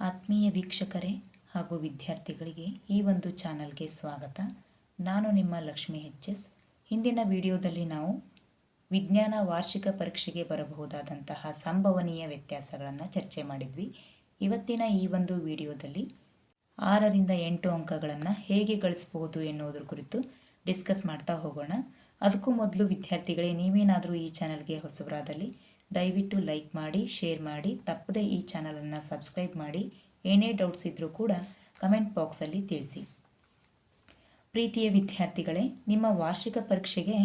ಆತ್ಮೀಯ ವೀಕ್ಷಕರೇ ಹಾಗೂ ವಿದ್ಯಾರ್ಥಿಗಳಿಗೆ ಈ ಒಂದು ಚಾನಲ್ಗೆ ಸ್ವಾಗತ. ನಾನು ನಿಮ್ಮ ಲಕ್ಷ್ಮಿ ಎಚ್ ಎಸ್. ಹಿಂದಿನ ವಿಡಿಯೋದಲ್ಲಿ ನಾವು ವಿಜ್ಞಾನ ವಾರ್ಷಿಕ ಪರೀಕ್ಷೆಗೆ ಬರಬಹುದಾದಂತಹ ಸಂಭವನೀಯ ವ್ಯತ್ಯಾಸಗಳನ್ನು ಚರ್ಚೆ ಮಾಡಿದ್ವಿ. ಇವತ್ತಿನ ಈ ಒಂದು ವಿಡಿಯೋದಲ್ಲಿ ಆರರಿಂದ ಎಂಟು ಅಂಕಗಳನ್ನು ಹೇಗೆ ಗಳಿಸಬಹುದು ಎನ್ನುವುದರ ಕುರಿತು ಡಿಸ್ಕಸ್ ಮಾಡ್ತಾ ಹೋಗೋಣ. ಅದಕ್ಕೂ ಮೊದಲು ವಿದ್ಯಾರ್ಥಿಗಳೇ, ನೀವೇನಾದರೂ ಈ ಚಾನಲ್ಗೆ ಹೊಸಬರಾದಲ್ಲಿ ದಯವಿಟ್ಟು ಲೈಕ್ ಮಾಡಿ, ಶೇರ್ ಮಾಡಿ, ತಪ್ಪದೇ ಈ ಚಾನಲನ್ನು ಸಬ್ಸ್ಕ್ರೈಬ್ ಮಾಡಿ, ಏನೇ ಡೌಟ್ಸ್ ಇದ್ದರೂ ಕೂಡ ಕಮೆಂಟ್ ಬಾಕ್ಸಲ್ಲಿ ತಿಳಿಸಿ. ಪ್ರೀತಿಯ ವಿದ್ಯಾರ್ಥಿಗಳೇ, ನಿಮ್ಮ ವಾರ್ಷಿಕ ಪರೀಕ್ಷೆಗೆ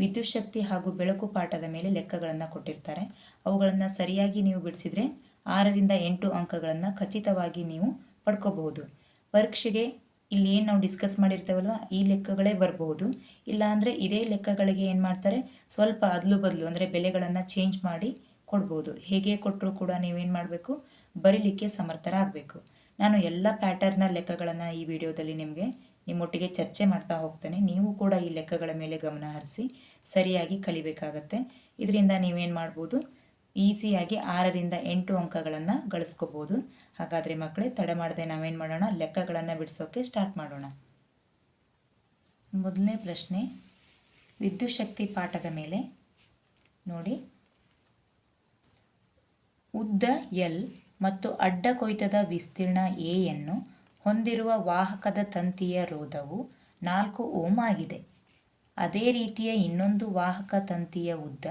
ವಿದ್ಯುತ್ ಶಕ್ತಿ ಹಾಗೂ ಬೆಳಕು ಪಾಠದ ಮೇಲೆ ಲೆಕ್ಕಗಳನ್ನು ಕೊಟ್ಟಿರ್ತಾರೆ. ಅವುಗಳನ್ನು ಸರಿಯಾಗಿ ನೀವು ಬಿಡಿಸಿದರೆ ಆರರಿಂದ ಎಂಟು ಅಂಕಗಳನ್ನು ಖಚಿತವಾಗಿ ನೀವು ಪಡ್ಕೋಬಹುದು. ಪರೀಕ್ಷೆಗೆ ಇಲ್ಲಿ ಏನು ನಾವು ಡಿಸ್ಕಸ್ ಮಾಡಿರ್ತೇವಲ್ವ, ಈ ಲೆಕ್ಕಗಳೇ ಬರಬಹುದು. ಇಲ್ಲಾಂದರೆ ಇದೇ ಲೆಕ್ಕಗಳಿಗೆ ಏನು ಮಾಡ್ತಾರೆ, ಸ್ವಲ್ಪ ಅದಲು ಬದಲು ಅಂದರೆ ಬೆಲೆಗಳನ್ನು ಚೇಂಜ್ ಮಾಡಿ ಕೊಡ್ಬೋದು. ಹೇಗೆ ಕೊಟ್ಟರೂ ಕೂಡ ನೀವೇನು ಮಾಡಬೇಕು, ಬರೀಲಿಕ್ಕೆ ಸಮರ್ಥರಾಗಬೇಕು. ನಾನು ಎಲ್ಲ ಪ್ಯಾಟರ್ನ ಲೆಕ್ಕಗಳನ್ನು ಈ ವಿಡಿಯೋದಲ್ಲಿ ನಿಮಗೆ ನಿಮ್ಮೊಟ್ಟಿಗೆ ಚರ್ಚೆ ಮಾಡ್ತಾ ಹೋಗ್ತೇನೆ. ನೀವು ಕೂಡ ಈ ಲೆಕ್ಕಗಳ ಮೇಲೆ ಗಮನ ಹರಿಸಿ, ಸರಿಯಾಗಿ ಕಲಿಬೇಕಾಗತ್ತೆ. ಇದರಿಂದ ನೀವೇನು ಮಾಡ್ಬೋದು ಈಸಿಯಾಗಿ ಆರರಿಂದ ಎಂಟು ಅಂಕಗಳನ್ನು ಗಳಿಸ್ಕೋಬೋದು. ಹಾಗಾದರೆ ಮಕ್ಕಳೇ ತಡ ಮಾಡದೆ ನಾವೇನು ಮಾಡೋಣ? ಲೆಕ್ಕಗಳನ್ನು ಬಿಡಿಸೋಕೆ ಸ್ಟಾರ್ಟ್ ಮಾಡೋಣ. ಮೊದಲನೇ ಪ್ರಶ್ನೆ, ವಿದ್ಯುತ್ ಶಕ್ತಿ ಪಾಠದ ಮೇಲೆ ನೋಡಿ. ಉದ್ದ ಎಲ್ ಮತ್ತು ಅಡ್ಡ ಕೊಯ್ತದ ವಿಸ್ತೀರ್ಣ ಎಯನ್ನು ಹೊಂದಿರುವ ವಾಹಕದ ತಂತಿಯ ರೋಧವು ನಾಲ್ಕು ಓಮ್ ಆಗಿದೆ. ಅದೇ ರೀತಿಯ ಇನ್ನೊಂದು ವಾಹಕ ತಂತಿಯ ಉದ್ದ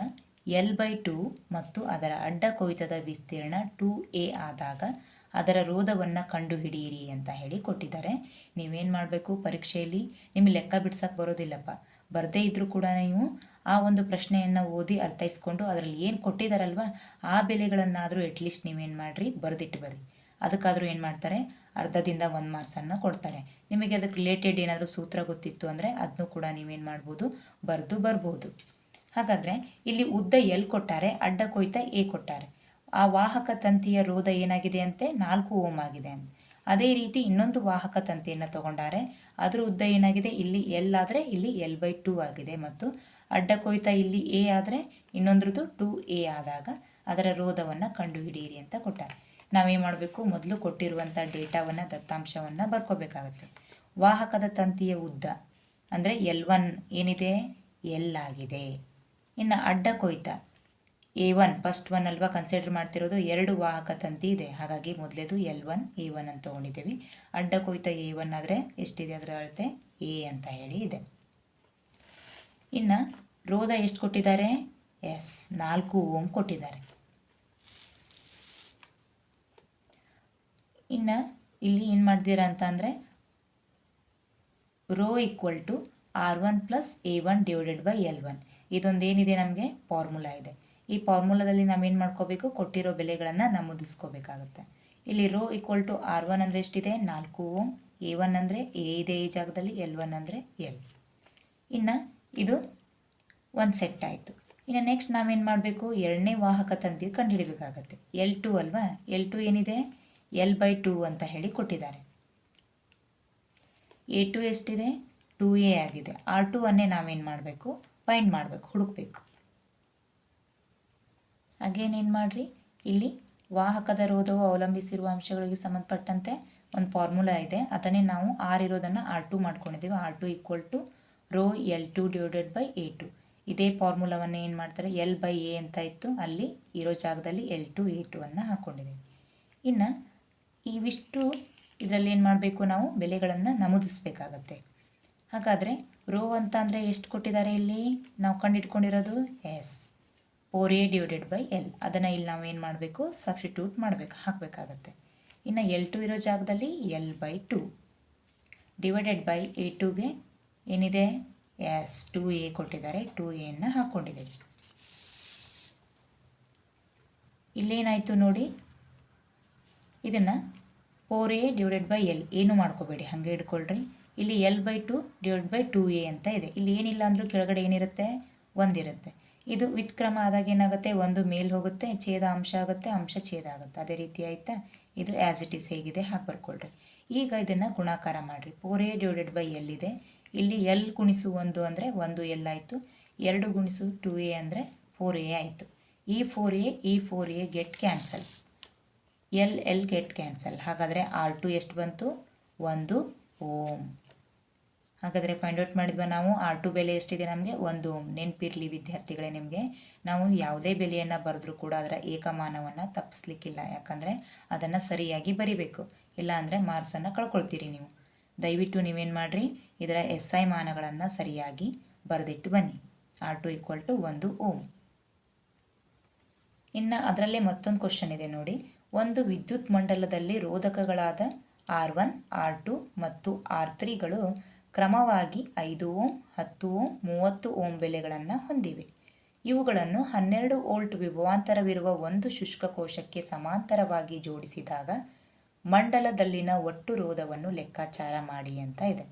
ಎಲ್ ಬೈ ಟು ಮತ್ತು ಅದರ ಅಡ್ಡ ಕೊಯ್ತದ ವಿಸ್ತೀರ್ಣ ಟೂ ಎ ಆದಾಗ ಅದರ ರೋಧವನ್ನು ಕಂಡುಹಿಡಿಯಿರಿ ಅಂತ ಹೇಳಿ ಕೊಟ್ಟಿದ್ದಾರೆ. ನೀವೇನು ಮಾಡಬೇಕು ಪರೀಕ್ಷೆಯಲ್ಲಿ? ನಿಮಗೆ ಲೆಕ್ಕ ಬಿಡ್ಸಕ್ಕೆ ಬರೋದಿಲ್ಲಪ್ಪ. ಬರದೇ ಇದ್ದರೂ ಕೂಡ ನೀವು ಆ ಒಂದು ಪ್ರಶ್ನೆಯನ್ನು ಓದಿ ಅರ್ಥೈಸ್ಕೊಂಡು ಅದರಲ್ಲಿ ಏನು ಕೊಟ್ಟಿದ್ದಾರಲ್ವ ಆ ಬೆಲೆಗಳನ್ನಾದರೂ ಅಟ್ಲೀಸ್ಟ್ ನೀವೇನು ಮಾಡಿರಿ, ಬರೆದಿಟ್ಟು ಬರ್ರಿ. ಅದಕ್ಕಾದರೂ ಏನು ಮಾಡ್ತಾರೆ? ಅರ್ಧದಿಂದ ಒಂದು ಮಾರ್ಕ್ಸನ್ನು ಕೊಡ್ತಾರೆ. ನಿಮಗೆ ಅದಕ್ಕೆ ರಿಲೇಟೆಡ್ ಏನಾದರೂ ಸೂತ್ರ ಗೊತ್ತಿತ್ತು ಅಂದರೆ ಅದನ್ನು ಕೂಡ ನೀವೇನು ಮಾಡ್ಬೋದು? ಬರೆದು ಬರ್ಬೋದು. ಹಾಗಾದರೆ ಇಲ್ಲಿ ಉದ್ದ ಎಲ್ ಕೊಟ್ಟಾರೆ, ಅಡ್ಡ ಕೊಯ್ತ ಎ ಕೊಟ್ಟಾರೆ. ಆ ವಾಹಕ ತಂತಿಯ ರೋಧ ಏನಾಗಿದೆ ಅಂತೆ? ನಾಲ್ಕು ಓಮ್ ಆಗಿದೆ ಅಂತ. ಅದೇ ರೀತಿ ಇನ್ನೊಂದು ವಾಹಕ ತಂತಿಯನ್ನು ತಗೊಂಡಾರೆ, ಅದರ ಉದ್ದ ಏನಾಗಿದೆ? ಇಲ್ಲಿ ಎಲ್ ಆದರೆ ಇಲ್ಲಿ ಎಲ್ ಬೈ ಟೂ ಆಗಿದೆ ಮತ್ತು ಅಡ್ಡ ಕೊಯ್ತ ಇಲ್ಲಿ ಎ ಆದರೆ ಇನ್ನೊಂದ್ರದ್ದು ಟೂ ಎ ಆದಾಗ ಅದರ ರೋಧವನ್ನು ಕಂಡುಹಿಡಿಯಿರಿ ಅಂತ ಕೊಟ್ಟಾರೆ. ನಾವೇನು ಮಾಡಬೇಕು? ಮೊದಲು ಕೊಟ್ಟಿರುವಂಥ ಡೇಟಾವನ್ನು, ದತ್ತಾಂಶವನ್ನು ಬರ್ಕೋಬೇಕಾಗತ್ತೆ. ವಾಹಕದ ತಂತಿಯ ಉದ್ದ ಅಂದರೆ ಎಲ್ ಒನ್ ಏನಿದೆ? ಎಲ್ ಆಗಿದೆ. ಇನ್ನು ಅಡ್ಡ ಕೊಯ್ತ. ಎ ಒನ್ ಫಸ್ಟ್ ಒನ್ ಅಲ್ವಾ ಕನ್ಸಿಡರ್ ಮಾಡ್ತಿರೋದು? ಎರಡು ವಾಹಕ ತಂತಿ ಇದೆ. ಹಾಗಾಗಿ ಮೊದಲೇದು ಎಲ್ ಒನ್, ಎ ಒನ್ ಅಂತ ತೊಗೊಂಡಿದ್ದೀವಿ. ಅಡ್ಡ ಕೊಯ್ತ ಎ ಒನ್ ಆದರೆ ಎಷ್ಟಿದೆ ಅದರ ಅಳತೆ? ಎ ಅಂತ ಹೇಳಿ ಇದೆ. ಇನ್ನು ರೋಧ ಎಷ್ಟು ಕೊಟ್ಟಿದ್ದಾರೆ? ಎಸ್, ನಾಲ್ಕು ಓಮ್ ಕೊಟ್ಟಿದ್ದಾರೆ. ಇನ್ನು ಇಲ್ಲಿ ಏನು ಮಾಡ್ತೀರಾ ಅಂತ ಅಂದರೆ rho equal to R one plus A one divided by L one ಇದೊಂದು ಏನಿದೆ ನಮಗೆ? ಫಾರ್ಮುಲಾ ಇದೆ. ಈ ಫಾರ್ಮುಲಾದಲ್ಲಿ ನಾವೇನು ಮಾಡ್ಕೋಬೇಕು? ಕೊಟ್ಟಿರೋ ಬೆಲೆಗಳನ್ನು ನಮೂದಿಸ್ಕೋಬೇಕಾಗುತ್ತೆ. ಇಲ್ಲಿ rho equal to R one ಅಂದರೆ ಎಷ್ಟಿದೆ? ನಾಲ್ಕು ಓಮ್. ಎ ಒನ್ ಅಂದರೆ ಎ ಇದೆ ಈ ಜಾಗದಲ್ಲಿ ಎಲ್ ಒನ್ ಅಂದರೆ ಎಲ್ ಇನ್ನು ಇದು ಒಂದು ಸೆಟ್ ಆಯಿತು. ಇನ್ನು ನೆಕ್ಸ್ಟ್ ನಾವೇನು ಮಾಡಬೇಕು? ಎರಡನೇ ವಾಹಕ ತಂತಿ ಕಂಡುಹಿಡಬೇಕಾಗತ್ತೆ. ಎಲ್ ಟು ಅಲ್ವಾ? ಎಲ್ ಟು ಏನಿದೆ? ಎಲ್ ಬೈ ಟು ಅಂತ ಹೇಳಿ ಕೊಟ್ಟಿದ್ದಾರೆ. ಎ ಟು ಎಷ್ಟಿದೆ? ಟೂ ಎ ಆಗಿದೆ. ಆರ್ ಟು ಅನ್ನೇ ನಾವೇನು ಮಾಡಬೇಕು? ಫೈಂಡ್ ಮಾಡಬೇಕು, ಹುಡುಕಬೇಕು. ಏನು ಮಾಡಿರಿ? ಇಲ್ಲಿ ವಾಹಕದ ರೋಧವು ಅವಲಂಬಿಸಿರುವ ಅಂಶಗಳಿಗೆ ಸಂಬಂಧಪಟ್ಟಂತೆ ಒಂದು ಫಾರ್ಮುಲಾ ಇದೆ. ಅದನ್ನೇ ನಾವು ಆರ್ ಇರೋದನ್ನು ಆರ್ ಟು ಮಾಡ್ಕೊಂಡಿದ್ದೀವಿ. R two equal to rho L two divided by A two ಇದೇ ಫಾರ್ಮುಲಾವನ್ನು ಏನು ಮಾಡ್ತಾರೆ? ಎಲ್ ಬೈ ಎ ಅಂತ ಇತ್ತು. ಅಲ್ಲಿ ಇರೋ ಜಾಗದಲ್ಲಿ ಎಲ್ ಟು ಎ ಟು ಅನ್ನು ಹಾಕ್ಕೊಂಡಿದ್ದೀವಿ ಇನ್ನು ಇವಿಷ್ಟು ಇದರಲ್ಲಿ ಏನು ಮಾಡಬೇಕು ನಾವು? ಬೆಲೆಗಳನ್ನು ನಮೂದಿಸಬೇಕಾಗತ್ತೆ. ಹಾಗಾದರೆ ರೋ ಅಂತ ಅಂದರೆ ಎಷ್ಟು ಕೊಟ್ಟಿದ್ದಾರೆ ಇಲ್ಲಿ? ನಾವು ಕಂಡಿಟ್ಕೊಂಡಿರೋದು yes. Four A divided by L. ಅದನ್ನು ಇಲ್ಲಿ ನಾವು ಏನು ಮಾಡಬೇಕು? ಸಬ್ಸ್ಟಿಟ್ಯೂಟ್ ಮಾಡಬೇಕು. ಹಾಕಬೇಕಾಗತ್ತೆ. ಇನ್ನು ಎಲ್ ಟು ಇರೋ ಜಾಗದಲ್ಲಿ L by two. Divided by A ಟುಗೆ ಏನಿದೆ? ಎಸ್. ಟು ಎ ಕೊಟ್ಟಿದ್ದಾರೆ. ಟು ಎನ್ನು ಹಾಕ್ಕೊಂಡಿದ್ದೀವಿ. ಇಲ್ಲೇನಾಯಿತು ನೋಡಿ? ಇದನ್ನು four A divided by L. ಏನು ಮಾಡ್ಕೋಬೇಡಿ? ಹಾಗೆ ಇಟ್ಕೊಳ್ರಿ ಇಲ್ಲಿ L by two divide by two A ಅಂತ ಇದೆ. ಇಲ್ಲಿ ಏನಿಲ್ಲ ಅಂದರೂ ಕೆಳಗಡೆ ಏನಿರುತ್ತೆ? ಒಂದಿರುತ್ತೆ. ಇದು ವಿತ್ಕ್ರಮ ಆದಾಗ ಏನಾಗುತ್ತೆ? ಒಂದು ಮೇಲ್ ಹೋಗುತ್ತೆ, ಛೇದ ಅಂಶ ಆಗುತ್ತೆ, ಅಂಶ ಛೇದ ಆಗುತ್ತೆ. ಅದೇ ರೀತಿ ಆಯಿತಾ? ಇದು ಆ್ಯಸ್ ಇಟ್ ಈಸ್ ಹೇಗಿದೆ, ಹಾಗೆ ಬರ್ಕೊಳ್ರಿ. ಈಗ ಇದನ್ನು ಗುಣಾಕಾರ ಮಾಡಿರಿ. Four A divided by L ಇದೆ. ಇಲ್ಲಿ ಎಲ್ ಗುಣಿಸು ಒಂದು ಅಂದರೆ ಒಂದು ಎಲ್ ಆಯಿತು. ಎರಡು ಗುಣಿಸು ಟು ಎ ಅಂದರೆ ಫೋರ್ ಎ ಆಯಿತು. ಈ ಫೋರ್ ಎ ಈ four A get cancel L L get cancel ಹಾಗಾದರೆ ಆರ್ ಟು ಎಷ್ಟು ಬಂತು? ಒಂದು ಓಮ್. ಹಾಗಾದರೆ ಫೈಂಡ್ ಔಟ್ ಮಾಡಿದ್ವ ನಾವು. ಆರ್ ಟು ಬೆಲೆ ಎಷ್ಟಿದೆ ನಮಗೆ? ಒಂದು. ನೆನಪಿರಲಿ ವಿದ್ಯಾರ್ಥಿಗಳೇ ನಿಮಗೆ. ನಾವು ಯಾವುದೇ ಬೆಲೆಯನ್ನು ಬರೆದ್ರೂ ಕೂಡ ಅದರ ಏಕಮಾನವನ್ನು ತಪ್ಪಿಸ್ಲಿಕ್ಕಿಲ್ಲ ಯಾಕಂದರೆ ಅದನ್ನು ಸರಿಯಾಗಿ ಬರಿಬೇಕು. ಇಲ್ಲ ಅಂದರೆ ಮಾರ್ಕ್ಸನ್ನು ಕಳ್ಕೊಳ್ತೀರಿ ನೀವು. ದಯವಿಟ್ಟು ನೀವೇನು ಮಾಡಿರಿ? ಇದರ ಎಸ್ ಐ ಮಾನಗಳನ್ನು ಸರಿಯಾಗಿ ಬರೆದಿಟ್ಟು ಬನ್ನಿ. ಆರ್ ಟು ಈಕ್ವಲ್ ಟು ಒಂದು ಓಮ್. ಇನ್ನು ಅದರಲ್ಲೇ ಮತ್ತೊಂದು ಕ್ವಶನ್ ಇದೆ ನೋಡಿ. ಒಂದು ವಿದ್ಯುತ್ ಮಂಡಲದಲ್ಲಿ ರೋಧಕಗಳಾದ ಆರ್ ಒನ್ ಆರ್ ಟು ಮತ್ತು ಆರ್ ತ್ರೀಗಳು ಕ್ರಮವಾಗಿ ಐದು ಓಂ ಹತ್ತು ಓಂ ಮೂವತ್ತು ಓಂ ಬೆಲೆಗಳನ್ನು ಹೊಂದಿವೆ. ಇವುಗಳನ್ನು ಹನ್ನೆರಡು ವೋಲ್ಟ್ ವಿಭವಾಂತರವಿರುವ ಒಂದು ಶುಷ್ಕ ಕೋಶಕ್ಕೆ ಸಮಾಂತರವಾಗಿ ಜೋಡಿಸಿದಾಗ ಮಂಡಲದಲ್ಲಿನ ಒಟ್ಟು ರೋಧವನ್ನು ಲೆಕ್ಕಾಚಾರ ಮಾಡಿ ಅಂತ ಇದೆ.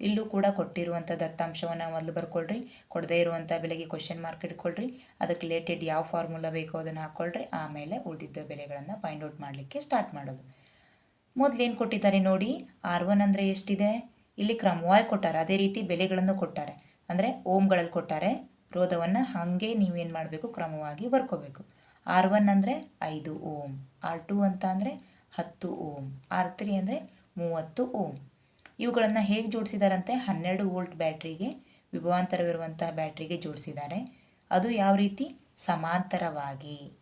ಇಲ್ಲೂ ಕೂಡ ಕೊಟ್ಟಿರುವಂಥ ದತ್ತಾಂಶವನ್ನು ಮೊದಲು ಬರ್ಕೊಳ್ರಿ. ಕೊಡದೇ ಇರುವಂಥ ಬೆಲೆಗೆ ಕ್ವಶನ್ ಮಾರ್ಕ್ ಇಟ್ಕೊಳ್ರಿ. ಅದಕ್ಕೆ ರಿಲೇಟೆಡ್ ಯಾವ ಫಾರ್ಮುಲಾ ಬೇಕೋ ಅದನ್ನು ಹಾಕ್ಕೊಳ್ರಿ ಆಮೇಲೆ ಉಳಿದಿದ್ದ ಬೆಲೆಗಳನ್ನು ಫೈಂಡ್ ಔಟ್ ಮಾಡಲಿಕ್ಕೆ ಸ್ಟಾರ್ಟ್ ಮಾಡೋದು. ಮೊದಲೇನು ಕೊಟ್ಟಿದ್ದಾರೆ ನೋಡಿ? ಆರ್ ಒನ್ ಅಂದರೆ ಎಷ್ಟಿದೆ? ಇಲ್ಲಿ ಕ್ರಮವಾಗಿ ಕೊಟ್ಟಾರೆ. ಅದೇ ರೀತಿ ಬೆಲೆಗಳನ್ನು ಕೊಟ್ಟಾರೆ. ಅಂದರೆ ಓಮ್ಗಳಲ್ಲಿ ಕೊಟ್ಟಾರೆ. ರೋಧವನ್ನು ಹಾಗೆ ನೀವೇನು ಮಾಡಬೇಕು? ಕ್ರಮವಾಗಿ ಬರ್ಕೋಬೇಕು. ಆರ್ ಒನ್ ಅಂದರೆ ಐದು ಓಮ್. ಆರ್ ಟು ಅಂತ ಅಂದರೆ ಹತ್ತು ಓಮ್. ಆರ್ ತ್ರೀ ಅಂದರೆ ಮೂವತ್ತು ಓಮ್. ಇವುಗಳನ್ನು ಹೇಗೆ ಜೋಡಿಸಿದಾರಂತೆ? ಹನ್ನೆರಡು ವೋಲ್ಟ್ ಬ್ಯಾಟ್ರಿಗೆ ವಿಭವಾಂತರವಿರುವಂತಹ ಬ್ಯಾಟ್ರಿಗೆ ಜೋಡಿಸಿದ್ದಾರೆ. ಅದು ಯಾವ ರೀತಿ? ಸಮಾಂತರವಾಗಿ.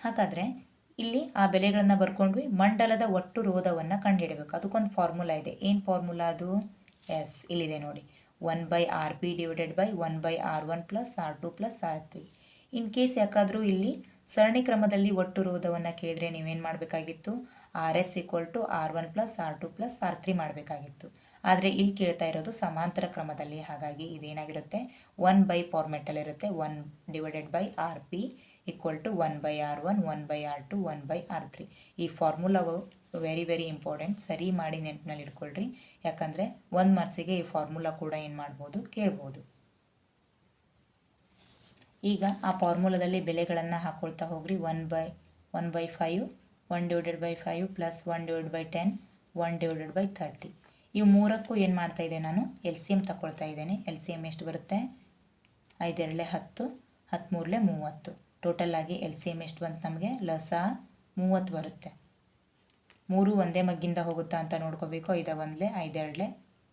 ಹಾಗಾದರೆ ಇಲ್ಲಿ ಆ ಬೆಲೆಗಳನ್ನು ಬರ್ಕೊಂಡ್ವಿ. ಮಂಡಲದ ಒಟ್ಟು ರೋಧವನ್ನು ಕಂಡುಹಿಡಬೇಕು ಅದಕ್ಕೊಂದು ಫಾರ್ಮುಲಾ ಇದೆ. ಏನು ಫಾರ್ಮುಲಾ ಅದು? ಎಸ್, ಇಲ್ಲಿದೆ ನೋಡಿ. One by R P divided by one by R one plus R two plus R three. In case ಯಾಕಾದರೂ ಇಲ್ಲಿ ಸರಣಿ ಕ್ರಮದಲ್ಲಿ ಒಟ್ಟು ರೋಧವನ್ನು ಕೇಳಿದರೆ ನೀವೇನು ಮಾಡಬೇಕಾಗಿತ್ತು? R S equal to R one plus R two plus R three ಮಾಡಬೇಕಾಗಿತ್ತು. ಆದರೆ ಇಲ್ಲಿ ಕೇಳ್ತಾ ಇರೋದು ಸಮಾಂತರ ಕ್ರಮದಲ್ಲಿ ಹಾಗಾಗಿ ಇದೇನಾಗಿರುತ್ತೆ? One by ಫಾರ್ಮೆಟಲ್ಲಿರುತ್ತೆ one divided by R P equal to one by R one one by R two one by R three ಈ ಫಾರ್ಮುಲಾವು ವೆರಿ ವೆರಿ ಇಂಪಾರ್ಟೆಂಟ್ ಸರಿ ಮಾಡಿ ನೆನಪಿನಲ್ಲಿ ಇಟ್ಕೊಳ್ರಿ. ಯಾಕಂದರೆ ಒಂದು ಮಾರ್ಕ್ಸಿಗೆ ಈ ಫಾರ್ಮುಲಾ ಕೂಡ ಏನು ಮಾಡ್ಬೋದು? ಕೇಳ್ಬೋದು. ಈಗ ಆ ಫಾರ್ಮುಲಾದಲ್ಲಿ ಬೆಲೆಗಳನ್ನು ಹಾಕ್ಕೊಳ್ತಾ ಹೋಗ್ರಿ. One by one by five one divided by five plus one divide by ten one divided by thirty ಇವು ಮೂರಕ್ಕೂ ಏನು ಮಾಡ್ತಾ ಇದ್ದೆ ನಾನು? ಎಲ್ ಸಿ ಎಂ ತಗೊಳ್ತಾ ಇದ್ದೇನೆ. ಎಲ್ ಸಿ ಎಂ ಎಷ್ಟು ಬರುತ್ತೆ? ಐದೆರಡಲೆ ಹತ್ತು ಹತ್ತ್ಮೂರಲೆ ಮೂವತ್ತು. ಟೋಟಲ್ ಆಗಿ ಎಲ್ ಸಿ ಎಂ ಎಷ್ಟು ಬಂತು ನಮಗೆ? ಲಸ ಮೂವತ್ತು ಬರುತ್ತೆ. ಮೂರು ಒಂದೇ ಮಗ್ಗಿಂದ ಹೋಗುತ್ತಾ ಅಂತ ನೋಡ್ಕೋಬೇಕು. ಐದ ಒಂದಲೆ ಐದೆರಡಲೆ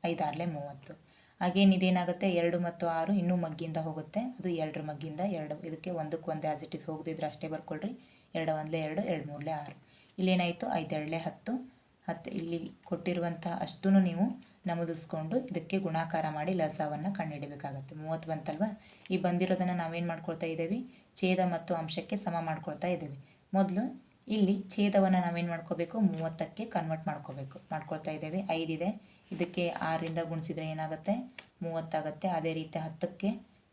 ಐದಾರಲೆ ಮೂವತ್ತು. ಹಾಗೇನು ಇದೇನಾಗುತ್ತೆ? ಎರಡು ಮತ್ತು ಆರು ಇನ್ನೂ ಮಗ್ಗಿಂದ ಹೋಗುತ್ತೆ. ಅದು ಎರಡರ ಮಗ್ಗಿಂದ ಎರಡು. ಇದಕ್ಕೆ ಒಂದಕ್ಕೆ ಒಂದೇ ಆಸ್ ಇಟ್ ಇಸ್ ಹೋಗದಿದ್ರೆ ಅಷ್ಟೇ ಬರ್ಕೊಳ್ರಿ. ಎರಡು ಒಂದ್ಲೆ ಎರಡು ಎರಡು ಮೂರಲೆ ಆರು. ಇಲ್ಲೇನಾಯಿತು? ಐದೆರಡಲೆ ಹತ್ತು. ಹತ್ತು ಇಲ್ಲಿ ಕೊಟ್ಟಿರುವಂತಹ ಅಷ್ಟೂ ನೀವು ನಮೂದಿಸ್ಕೊಂಡು ಇದಕ್ಕೆ ಗುಣಾಕಾರ ಮಾಡಿ ಲಸವನ್ನು ಕಂಡುಹಿಡಬೇಕಾಗತ್ತೆ ಮೂವತ್ತು ಬಂತಲ್ವಾ? ಈ ಬಂದಿರೋದನ್ನು ನಾವೇನು ಮಾಡ್ಕೊಳ್ತಾ ಇದ್ದೀವಿ? ಛೇದ ಮತ್ತು ಅಂಶಕ್ಕೆ ಸಮ ಮಾಡ್ಕೊಳ್ತಾ ಇದ್ದೀವಿ. ಮೊದಲು ಇಲ್ಲಿ ಛೇದವನ್ನು ನಾವೇನು ಮಾಡ್ಕೋಬೇಕು? ಮೂವತ್ತಕ್ಕೆ ಕನ್ವರ್ಟ್ ಮಾಡ್ಕೋಬೇಕು. ಮಾಡ್ಕೊಳ್ತಾ ಇದ್ದೇವೆ. ಐದಿದೆ ಇದಕ್ಕೆ ಆರರಿಂದ ಗುಣಿಸಿದ್ರೆ ಏನಾಗುತ್ತೆ? ಮೂವತ್ತಾಗುತ್ತೆ. ಅದೇ ರೀತಿ ಹತ್ತಕ್ಕೆ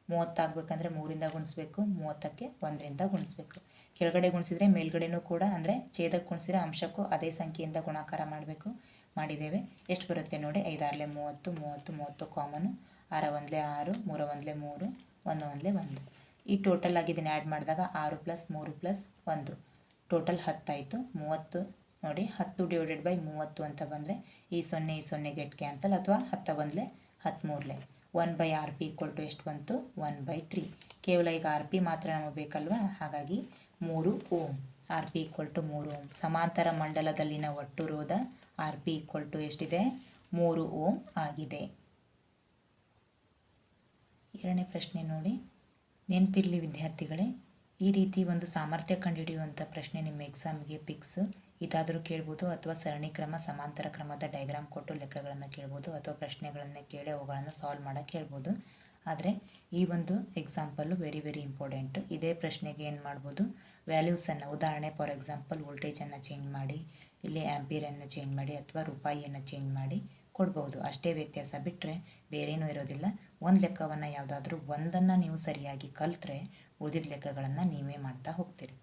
ಮೂವತ್ತಾಗಬೇಕಂದ್ರೆ ಮೂರಿಂದ ಗುಣಿಸ್ಬೇಕು. ಮೂವತ್ತಕ್ಕೆ ಒಂದರಿಂದ ಗುಣಿಸ್ಬೇಕು. ಕೆಳಗಡೆ ಗುಣಿಸಿದ್ರೆ ಮೇಲ್ಗಡೆನೂ ಕೂಡ, ಅಂದರೆ ಛೇದಕ್ಕೆ ಗುಣಿಸಿದ್ರೆ ಅಂಶಕ್ಕೂ ಅದೇ ಸಂಖ್ಯೆಯಿಂದ ಗುಣಾಕಾರ ಮಾಡಬೇಕು. ಮಾಡಿದ್ದೇವೆ. ಎಷ್ಟು ಬರುತ್ತೆ ನೋಡಿ. ಐದಾರಲೆ ಮೂವತ್ತು ಮೂವತ್ತು ಮೂವತ್ತು ಕಾಮನು. ಆರ ಒಂದಲೇ ಆರು ಮೂರ ಒಂದಲೆ ಮೂರು ಒಂದು ಒಂದಲೆ ಒಂದು. ಈ ಟೋಟಲ್ ಆಗಿ ಇದನ್ನು ಆ್ಯಡ್ ಮಾಡಿದಾಗ ಆರು ಪ್ಲಸ್ ಮೂರು ಪ್ಲಸ್ ಒಂದು. ಟೋಟಲ್ ಹತ್ತಾಯಿತು. ಮೂವತ್ತು ನೋಡಿ, ಹತ್ತು ಡಿವೈಡೆಡ್ ಬೈ ಮೂವತ್ತು ಅಂತ ಬಂದರೆ ಈ ಸೊನ್ನೆ ಈ ಸೊನ್ನೆ ಗೆಟ್ ಕ್ಯಾನ್ಸಲ್? ಅಥವಾ ಹತ್ತ ಬಂದಲೆ ಹತ್ತ್ಮೂರಲೆ one by R P equal to ಎಷ್ಟು ಬಂತು? One by three. ಕೇವಲ ಈಗ ಆರ್ ಪಿ ಮಾತ್ರ ನಮಗೆ ಬೇಕಲ್ವಾ? ಹಾಗಾಗಿ ಮೂರು ohm. R P equal to ಮೂರು ಓಮ್. ಸಮಾಂತರ ಮಂಡಲದಲ್ಲಿನ ಒಟ್ಟು ರೋಧ ಆರ್ ಪಿ ಈಕ್ವಲ್ ಟು ಎಷ್ಟಿದೆ? ಮೂರು ಓಮ್ ಆಗಿದೆ. ಎರಡನೇ ಪ್ರಶ್ನೆ ನೋಡಿ. ನೆನಪಿರಲಿ ವಿದ್ಯಾರ್ಥಿಗಳೇ, ಈ ರೀತಿ ಒಂದು ಸಾಮರ್ಥ್ಯ ಕಂಡುಹಿಡಿಯುವಂಥ ಪ್ರಶ್ನೆ ನಿಮ್ಮ ಎಕ್ಸಾಮ್ಗೆ ಪಿಕ್ಸ್ ಇದಾದರೂ ಕೇಳ್ಬೋದು ಅಥವಾ ಸರಣಿ ಕ್ರಮ, ಸಮಾಂತರ ಕ್ರಮದ ಡಯಾಗ್ರಾಮ್ ಕೊಟ್ಟು ಲೆಕ್ಕಗಳನ್ನು ಕೇಳ್ಬೋದು ಅಥವಾ ಪ್ರಶ್ನೆಗಳನ್ನು ಕೇಳಿ ಅವುಗಳನ್ನು ಸಾಲ್ವ್ ಮಾಡೋಕ್ಕೆ ಕೇಳ್ಬೋದು. ಆದರೆ ಈ ಒಂದು ಎಕ್ಸಾಂಪಲ್ಲು ವೆರಿ ವೆರಿ ಇಂಪಾರ್ಟೆಂಟು ಇದೇ ಪ್ರಶ್ನೆಗೆ ಏನು ಮಾಡ್ಬೋದು? ವ್ಯಾಲ್ಯೂಸನ್ನು ಉದಾಹರಣೆ ಫಾರ್ ಎಕ್ಸಾಂಪಲ್ ವೋಲ್ಟೇಜನ್ನು ಚೇಂಜ್ ಮಾಡಿ ಇಲ್ಲಿ ಆ್ಯಂಪಿಯರನ್ನು ಚೇಂಜ್ ಮಾಡಿ ಅಥವಾ ರೂಪಾಯಿಯನ್ನು ಚೇಂಜ್ ಮಾಡಿ ಕೊಡ್ಬೋದು. ಅಷ್ಟೇ ವ್ಯತ್ಯಾಸ ಬಿಟ್ಟರೆ ಬೇರೇನೂ ಇರೋದಿಲ್ಲ. ಒಂದು ಲೆಕ್ಕವನ್ನು ಯಾವುದಾದ್ರೂ ಒಂದನ್ನು ನೀವು ಸರಿಯಾಗಿ ಕಲಿತ್ರೆ ಉಳಿದಿದ್ದ ಲೆಕ್ಕಗಳನ್ನು ನೀವೇ ಮಾಡ್ತಾ ಹೋಗ್ತೀರಿ.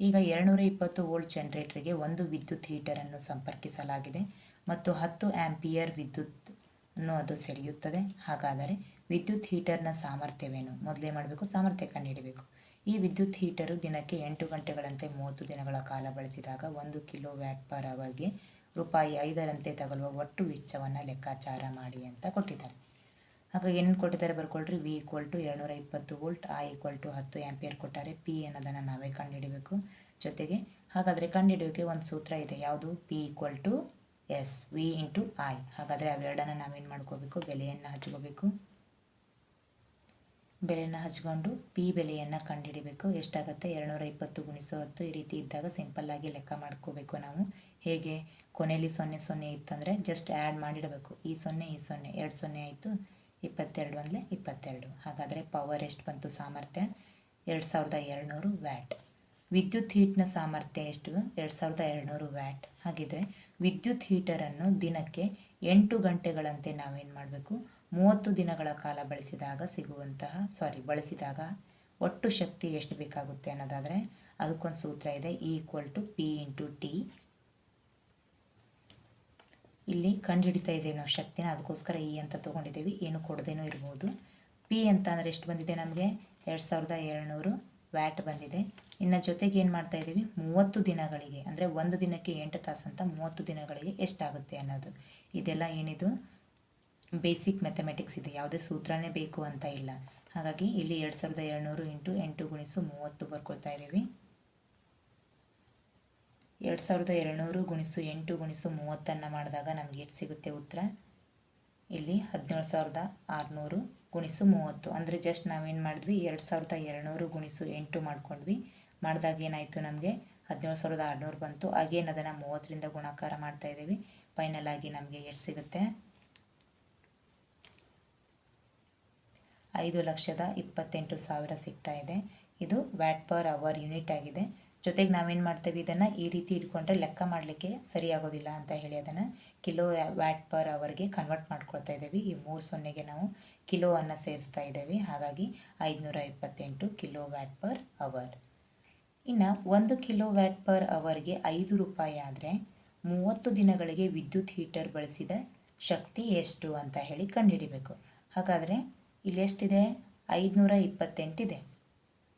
ಈಗ ಎರಡುನೂರ ಇಪ್ಪತ್ತು ವೋಲ್ಟ್ ಜನ್ರೇಟರ್ಗೆ ಒಂದು ವಿದ್ಯುತ್ ಹೀಟರನ್ನು ಸಂಪರ್ಕಿಸಲಾಗಿದೆ ಮತ್ತು ಹತ್ತು ಆ್ಯಂಪಿಯರ್ ವಿದ್ಯುತ್ ಅನ್ನು ಅದು ಸೆಳೆಯುತ್ತದೆ. ಹಾಗಾದರೆ ವಿದ್ಯುತ್ ಹೀಟರ್ನ ಸಾಮರ್ಥ್ಯವೇನು? ಮೊದಲೇ ಮಾಡಬೇಕು, ಸಾಮರ್ಥ್ಯ ಕಂಡುಹಿಡಬೇಕು. ಈ ವಿದ್ಯುತ್ ಹೀಟರು ದಿನಕ್ಕೆ ಎಂಟು ಗಂಟೆಗಳಂತೆ ಮೂವತ್ತು ದಿನಗಳ ಕಾಲ ಬಳಸಿದಾಗ ಒಂದು ಕಿಲೋ ವ್ಯಾಟ್ ಪರ್ ಅವರ್ಗೆ ರೂಪಾಯಿ ಐದರಂತೆ ತಗಲುವ ಒಟ್ಟು ವೆಚ್ಚವನ್ನು ಲೆಕ್ಕಾಚಾರ ಮಾಡಿ ಅಂತ ಕೊಟ್ಟಿದ್ದಾರೆ. ಹಾಗಾಗಿ ಏನು ಕೊಟ್ಟಿದ್ದಾರೆ ಬರ್ಕೊಳ್ರಿ. ವಿ ಈಕ್ವಲ್ ಟು ಎರಡುನೂರ ಇಪ್ಪತ್ತು ವೋಲ್ಟ್ ಆ ಈಕ್ವಲ್ ಟು ಹತ್ತು ಆ್ಯಂಪಿಯರ್ ಕೊಟ್ಟಾರೆ ಪಿ ಅನ್ನೋದನ್ನು ನಾವೇ ಕಂಡುಹಿಡಬೇಕು. ಜೊತೆಗೆ ಹಾಗಾದರೆ ಕಂಡುಹಿಡಿಯೋಕೆ ಒಂದು ಸೂತ್ರ ಇದೆ. ಯಾವುದು? P equal to S V into I ಹಾಗಾದರೆ ಅವೆರಡನ್ನು ನಾವೇನು ಮಾಡ್ಕೋಬೇಕು ಬೆಲೆಯನ್ನು ಹಚ್ಕೋಬೇಕು ಬೆಲೆಯನ್ನು ಹಚ್ಕೊಂಡು ಪಿ ಬೆಲೆಯನ್ನು ಕಂಡುಹಿಡಿಬೇಕು ಎಷ್ಟಾಗುತ್ತೆ? ಎರಡುನೂರ ಇಪ್ಪತ್ತು ಗುಣಿಸೋ ಹತ್ತು ಈ ರೀತಿ ಇದ್ದಾಗ ಸಿಂಪಲ್ಲಾಗಿ ಲೆಕ್ಕ ಮಾಡ್ಕೋಬೇಕು ನಾವು. ಹೇಗೆ? ಕೊನೆಯಲ್ಲಿ ಸೊನ್ನೆ ಸೊನ್ನೆ ಇತ್ತಂದರೆ ಜಸ್ಟ್ ಆ್ಯಡ್ ಮಾಡಿಡಬೇಕು. ಈ ಸೊನ್ನೆ ಈ ಸೊನ್ನೆ, ಎರಡು ಸೊನ್ನೆ ಆಯಿತು. ಇಪ್ಪತ್ತೆರಡು ಅಂದರೆ ಇಪ್ಪತ್ತೆರಡು. ಹಾಗಾದರೆ ಪವರ್ ಎಷ್ಟು ಬಂತು ಸಾಮರ್ಥ್ಯ? ಎರಡು ಸಾವಿರದ ಎರಡುನೂರು ವ್ಯಾಟ್. ವಿದ್ಯುತ್ ಹೀಟ್ನ ಸಾಮರ್ಥ್ಯ ಎಷ್ಟು? ಎರಡು ಸಾವಿರದ ಎರಡುನೂರು ವ್ಯಾಟ್. ಹಾಗಿದ್ರೆ ವಿದ್ಯುತ್ ಹೀಟರನ್ನು ದಿನಕ್ಕೆ ಎಂಟು ಗಂಟೆಗಳಂತೆ ನಾವೇನು ಮಾಡಬೇಕು? ಮೂವತ್ತು ದಿನಗಳ ಕಾಲ ಬಳಸಿದಾಗ ಸಿಗುವಂತಹ ಸಾರಿ ಬಳಸಿದಾಗ ಒಟ್ಟು ಶಕ್ತಿ ಎಷ್ಟು ಬೇಕಾಗುತ್ತೆ ಅನ್ನೋದಾದರೆ ಅದಕ್ಕೊಂದು ಸೂತ್ರ ಇದೆ E equal to P into T ಇಲ್ಲಿ ಕಂಡುಹಿಡಿತಾ ಇದ್ದೇವೆ ನಾವು ಶಕ್ತಿನ, ಅದಕ್ಕೋಸ್ಕರ ಇ ಅಂತ ತೊಗೊಂಡಿದ್ದೀವಿ, ಏನು ಕೊಡದೇನೂ ಇರ್ಬೋದು. ಪಿ ಅಂತ ಅಂದರೆ ಎಷ್ಟು ಬಂದಿದೆ ನಮಗೆ? ಎರಡು ಸಾವಿರದ ಏಳ್ನೂರು ವ್ಯಾಟ್ ಬಂದಿದೆ. ಇನ್ನು ಜೊತೆಗೆ ಏನು ಮಾಡ್ತಾ ಇದ್ದೀವಿ? ಮೂವತ್ತು ದಿನಗಳಿಗೆ, ಅಂದರೆ ಒಂದು ದಿನಕ್ಕೆ ಎಂಟು ತಾಸು ಅಂತ ಮೂವತ್ತು ದಿನಗಳಿಗೆ ಎಷ್ಟಾಗುತ್ತೆ ಅನ್ನೋದು. ಇದೆಲ್ಲ ಏನಿದು? ಬೇಸಿಕ್ ಮೆಥಮೆಟಿಕ್ಸ್ ಇದೆ. ಯಾವುದೇ ಸೂತ್ರನೇ ಬೇಕು ಅಂತ ಇಲ್ಲ. ಹಾಗಾಗಿ ಇಲ್ಲಿ ಎರಡು ಸಾವಿರದ ಎರಡುನೂರು ಇಂಟು ಎಂಟು ಗುಣಿಸು ಮೂವತ್ತು ಬರ್ಕೊಳ್ತಾ ಇದ್ದೀವಿ. ಎರಡು ಸಾವಿರದ ಎರಡುನೂರು ಗುಣಿಸು ಎಂಟು ಗುಣಿಸು ಮೂವತ್ತನ್ನು ಮಾಡಿದಾಗ ನಮಗೆ ಎಷ್ಟು ಸಿಗುತ್ತೆ ಉತ್ತರ? ಇಲ್ಲಿ ಹದಿನೇಳು ಸಾವಿರದ ಆರುನೂರು ಗುಣಿಸು ಮೂವತ್ತು. ಅಂದರೆ ಜಸ್ಟ್ ನಾವೇನು ಮಾಡಿದ್ವಿ? ಎರಡು ಸಾವಿರದ ಎರಡುನೂರು ಗುಣಿಸು ಎಂಟು ಮಾಡ್ಕೊಂಡ್ವಿ. ಮಾಡಿದಾಗ ಏನಾಯಿತು ನಮಗೆ? ಹದಿನೇಳು ಸಾವಿರದ ಆರುನೂರು ಬಂತು. ಅಗೇನ್ ಅದನ್ನು ಮೂವತ್ತರಿಂದ ಗುಣಾಕಾರ ಮಾಡ್ತಾ ಇದ್ದೀವಿ. ಫೈನಲ್ ಆಗಿ ನಮಗೆ ಎಷ್ಟು ಸಿಗುತ್ತೆ? ಐದು ಲಕ್ಷದ ಇಪ್ಪತ್ತೆಂಟು ಸಾವಿರ ಸಿಗ್ತಾ ಇದೆ. ಇದು ವ್ಯಾಟ್ ಪರ್ ಅವರ್ ಯೂನಿಟ್ ಆಗಿದೆ. ಜೊತೆಗೆ ನಾವೇನು ಮಾಡ್ತೇವೆ? ಇದನ್ನು ಈ ರೀತಿ ಇಟ್ಕೊಂಡ್ರೆ ಲೆಕ್ಕ ಮಾಡಲಿಕ್ಕೆ ಸರಿಯಾಗೋದಿಲ್ಲ ಅಂತ ಹೇಳಿ ಅದನ್ನು ಕಿಲೋ ವ್ಯಾಟ್ ಪರ್ ಅವರ್ಗೆ ಕನ್ವರ್ಟ್ ಮಾಡ್ಕೊಳ್ತಾ ಇದ್ದೀವಿ. ಈ ಮೂರು ಸೊನ್ನೆಗೆ ನಾವು ಕಿಲೋ ಅನ್ನು ಸೇರಿಸ್ತಾ ಇದ್ದೇವೆ. ಹಾಗಾಗಿ ಐದುನೂರ ಇಪ್ಪತ್ತೆಂಟು ಕಿಲೋ ವ್ಯಾಟ್ ಪರ್ ಅವರ್. ಇನ್ನು ಒಂದು ಕಿಲೋ ವ್ಯಾಟ್ ಪರ್ ಅವರ್ಗೆ ಐದು ರೂಪಾಯಿ ಆದರೆ ಮೂವತ್ತು ದಿನಗಳಿಗೆ ವಿದ್ಯುತ್ ಹೀಟರ್ ಬಳಸಿದ ಶಕ್ತಿ ಎಷ್ಟು ಅಂತ ಹೇಳಿ ಕಂಡುಹಿಡಿಬೇಕು. ಹಾಗಾದರೆ ಇಲ್ಲಿ ಎಷ್ಟಿದೆ ಐದುನೂರ ಇಪ್ಪತ್ತೆಂಟಿದೆ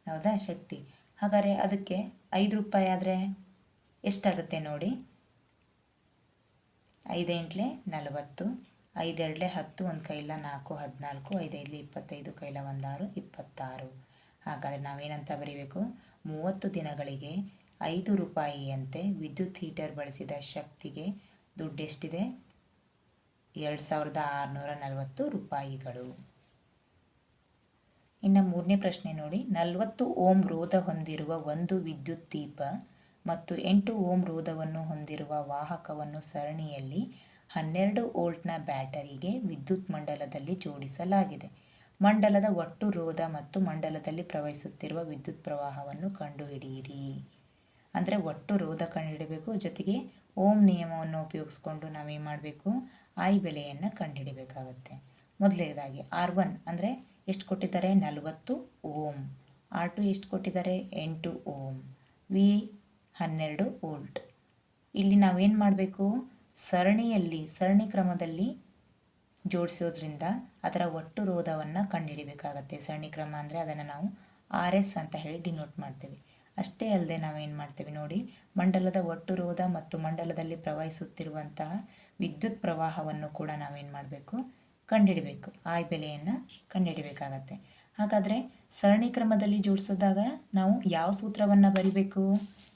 ಹೌದಾ? ಶಕ್ತಿ. ಹಾಗಾದರೆ ಅದಕ್ಕೆ ಐದು ರೂಪಾಯಿ ಆದರೆ ಎಷ್ಟಾಗುತ್ತೆ ನೋಡಿ? ಐದೆಂಟ್ಲೆ ನಲವತ್ತು, ಐದೆರಡಲೆ ಹತ್ತು, ಒಂದು ಕೈಲ ನಾಲ್ಕು, ಹದಿನಾಲ್ಕು, ಐದೈದಲೆ ಇಪ್ಪತ್ತೈದು, ಕೈಲ ಒಂದಾರು, ಇಪ್ಪತ್ತಾರು. ಹಾಗಾದರೆ ನಾವೇನಂತ ಬರೀಬೇಕು? ಮೂವತ್ತು ದಿನಗಳಿಗೆ ಐದು ರೂಪಾಯಿಯಂತೆ ವಿದ್ಯುತ್ ಹೀಟರ್ ಬಳಸಿದ ಶಕ್ತಿಗೆ ದುಡ್ಡೆಷ್ಟಿದೆ? ಎರಡು ಸಾವಿರದ ಆರುನೂರ ನಲವತ್ತು ರೂಪಾಯಿಗಳು. ಇನ್ನು ಮೂರನೇ ಪ್ರಶ್ನೆ ನೋಡಿ. ನಲವತ್ತು ಓಂ ರೋಧ ಹೊಂದಿರುವ ಒಂದು ವಿದ್ಯುತ್ ದೀಪ ಮತ್ತು ಎಂಟು ಓಂ ರೋಧವನ್ನು ಹೊಂದಿರುವ ವಾಹಕವನ್ನು ಸರಣಿಯಲ್ಲಿ ಹನ್ನೆರಡು ವೋಲ್ಟ್ನ ಬ್ಯಾಟರಿಗೆ ವಿದ್ಯುತ್ ಮಂಡಲದಲ್ಲಿ ಜೋಡಿಸಲಾಗಿದೆ. ಮಂಡಲದ ಒಟ್ಟು ರೋಧ ಮತ್ತು ಮಂಡಲದಲ್ಲಿ ಪ್ರವಹಿಸುತ್ತಿರುವ ವಿದ್ಯುತ್ ಪ್ರವಾಹವನ್ನು ಕಂಡುಹಿಡಿಯಿರಿ. ಅಂದರೆ ಒಟ್ಟು ರೋಧ ಕಂಡುಹಿಡಬೇಕು, ಜೊತೆಗೆ ಓಂ ನಿಯಮವನ್ನು ಉಪಯೋಗಿಸ್ಕೊಂಡು ನಾವೇನು ಮಾಡಬೇಕು? ಐ ಬೆಲೆಯನ್ನು ಕಂಡುಹಿಡಬೇಕಾಗತ್ತೆ. ಮೊದಲನೇದಾಗಿ, ಆರ್ ಒನ್ ಅಂದರೆ ಎಷ್ಟು ಕೊಟ್ಟಿದ್ದಾರೆ? ನಲವತ್ತು ಓಮ್. ಆರ್ ಟು ಎಷ್ಟು ಕೊಟ್ಟಿದ್ದಾರೆ? ಎಂಟು ಓಮ್. ವಿ ಹನ್ನೆರಡು ವೋಲ್ಟ್. ಇಲ್ಲಿ ನಾವೇನು ಮಾಡಬೇಕು? ಸರಣಿಯಲ್ಲಿ, ಸರಣಿ ಕ್ರಮದಲ್ಲಿ ಜೋಡಿಸೋದ್ರಿಂದ ಅದರ ಒಟ್ಟು ರೋಧವನ್ನು ಕಂಡುಹಿಡಿಬೇಕಾಗತ್ತೆ. ಸರಣಿ ಕ್ರಮ ಅಂದರೆ ಅದನ್ನು ನಾವು ಆರ್ ಎಸ್ ಅಂತ ಹೇಳಿ ಡಿನೋಟ್ ಮಾಡ್ತೇವೆ. ಅಷ್ಟೇ ಅಲ್ಲದೆ ನಾವೇನು ಮಾಡ್ತೇವೆ ನೋಡಿ, ಮಂಡಲದ ಒಟ್ಟು ರೋಧ ಮತ್ತು ಮಂಡಲದಲ್ಲಿ ಪ್ರವಹಿಸುತ್ತಿರುವಂತಹ ವಿದ್ಯುತ್ ಪ್ರವಾಹವನ್ನು ಕೂಡ ನಾವೇನು ಮಾಡಬೇಕು? ಕಂಡುಹಿಡಬೇಕು ಆಯ್ ಬೆಲೆಯನ್ನು ಕಂಡುಹಿಡಬೇಕಾಗತ್ತೆ ಹಾಗಾದರೆ ಸರಣಿ ಕ್ರಮದಲ್ಲಿ ಜೋಡಿಸಿದಾಗ ನಾವು ಯಾವ ಸೂತ್ರವನ್ನು ಬರಿಬೇಕು?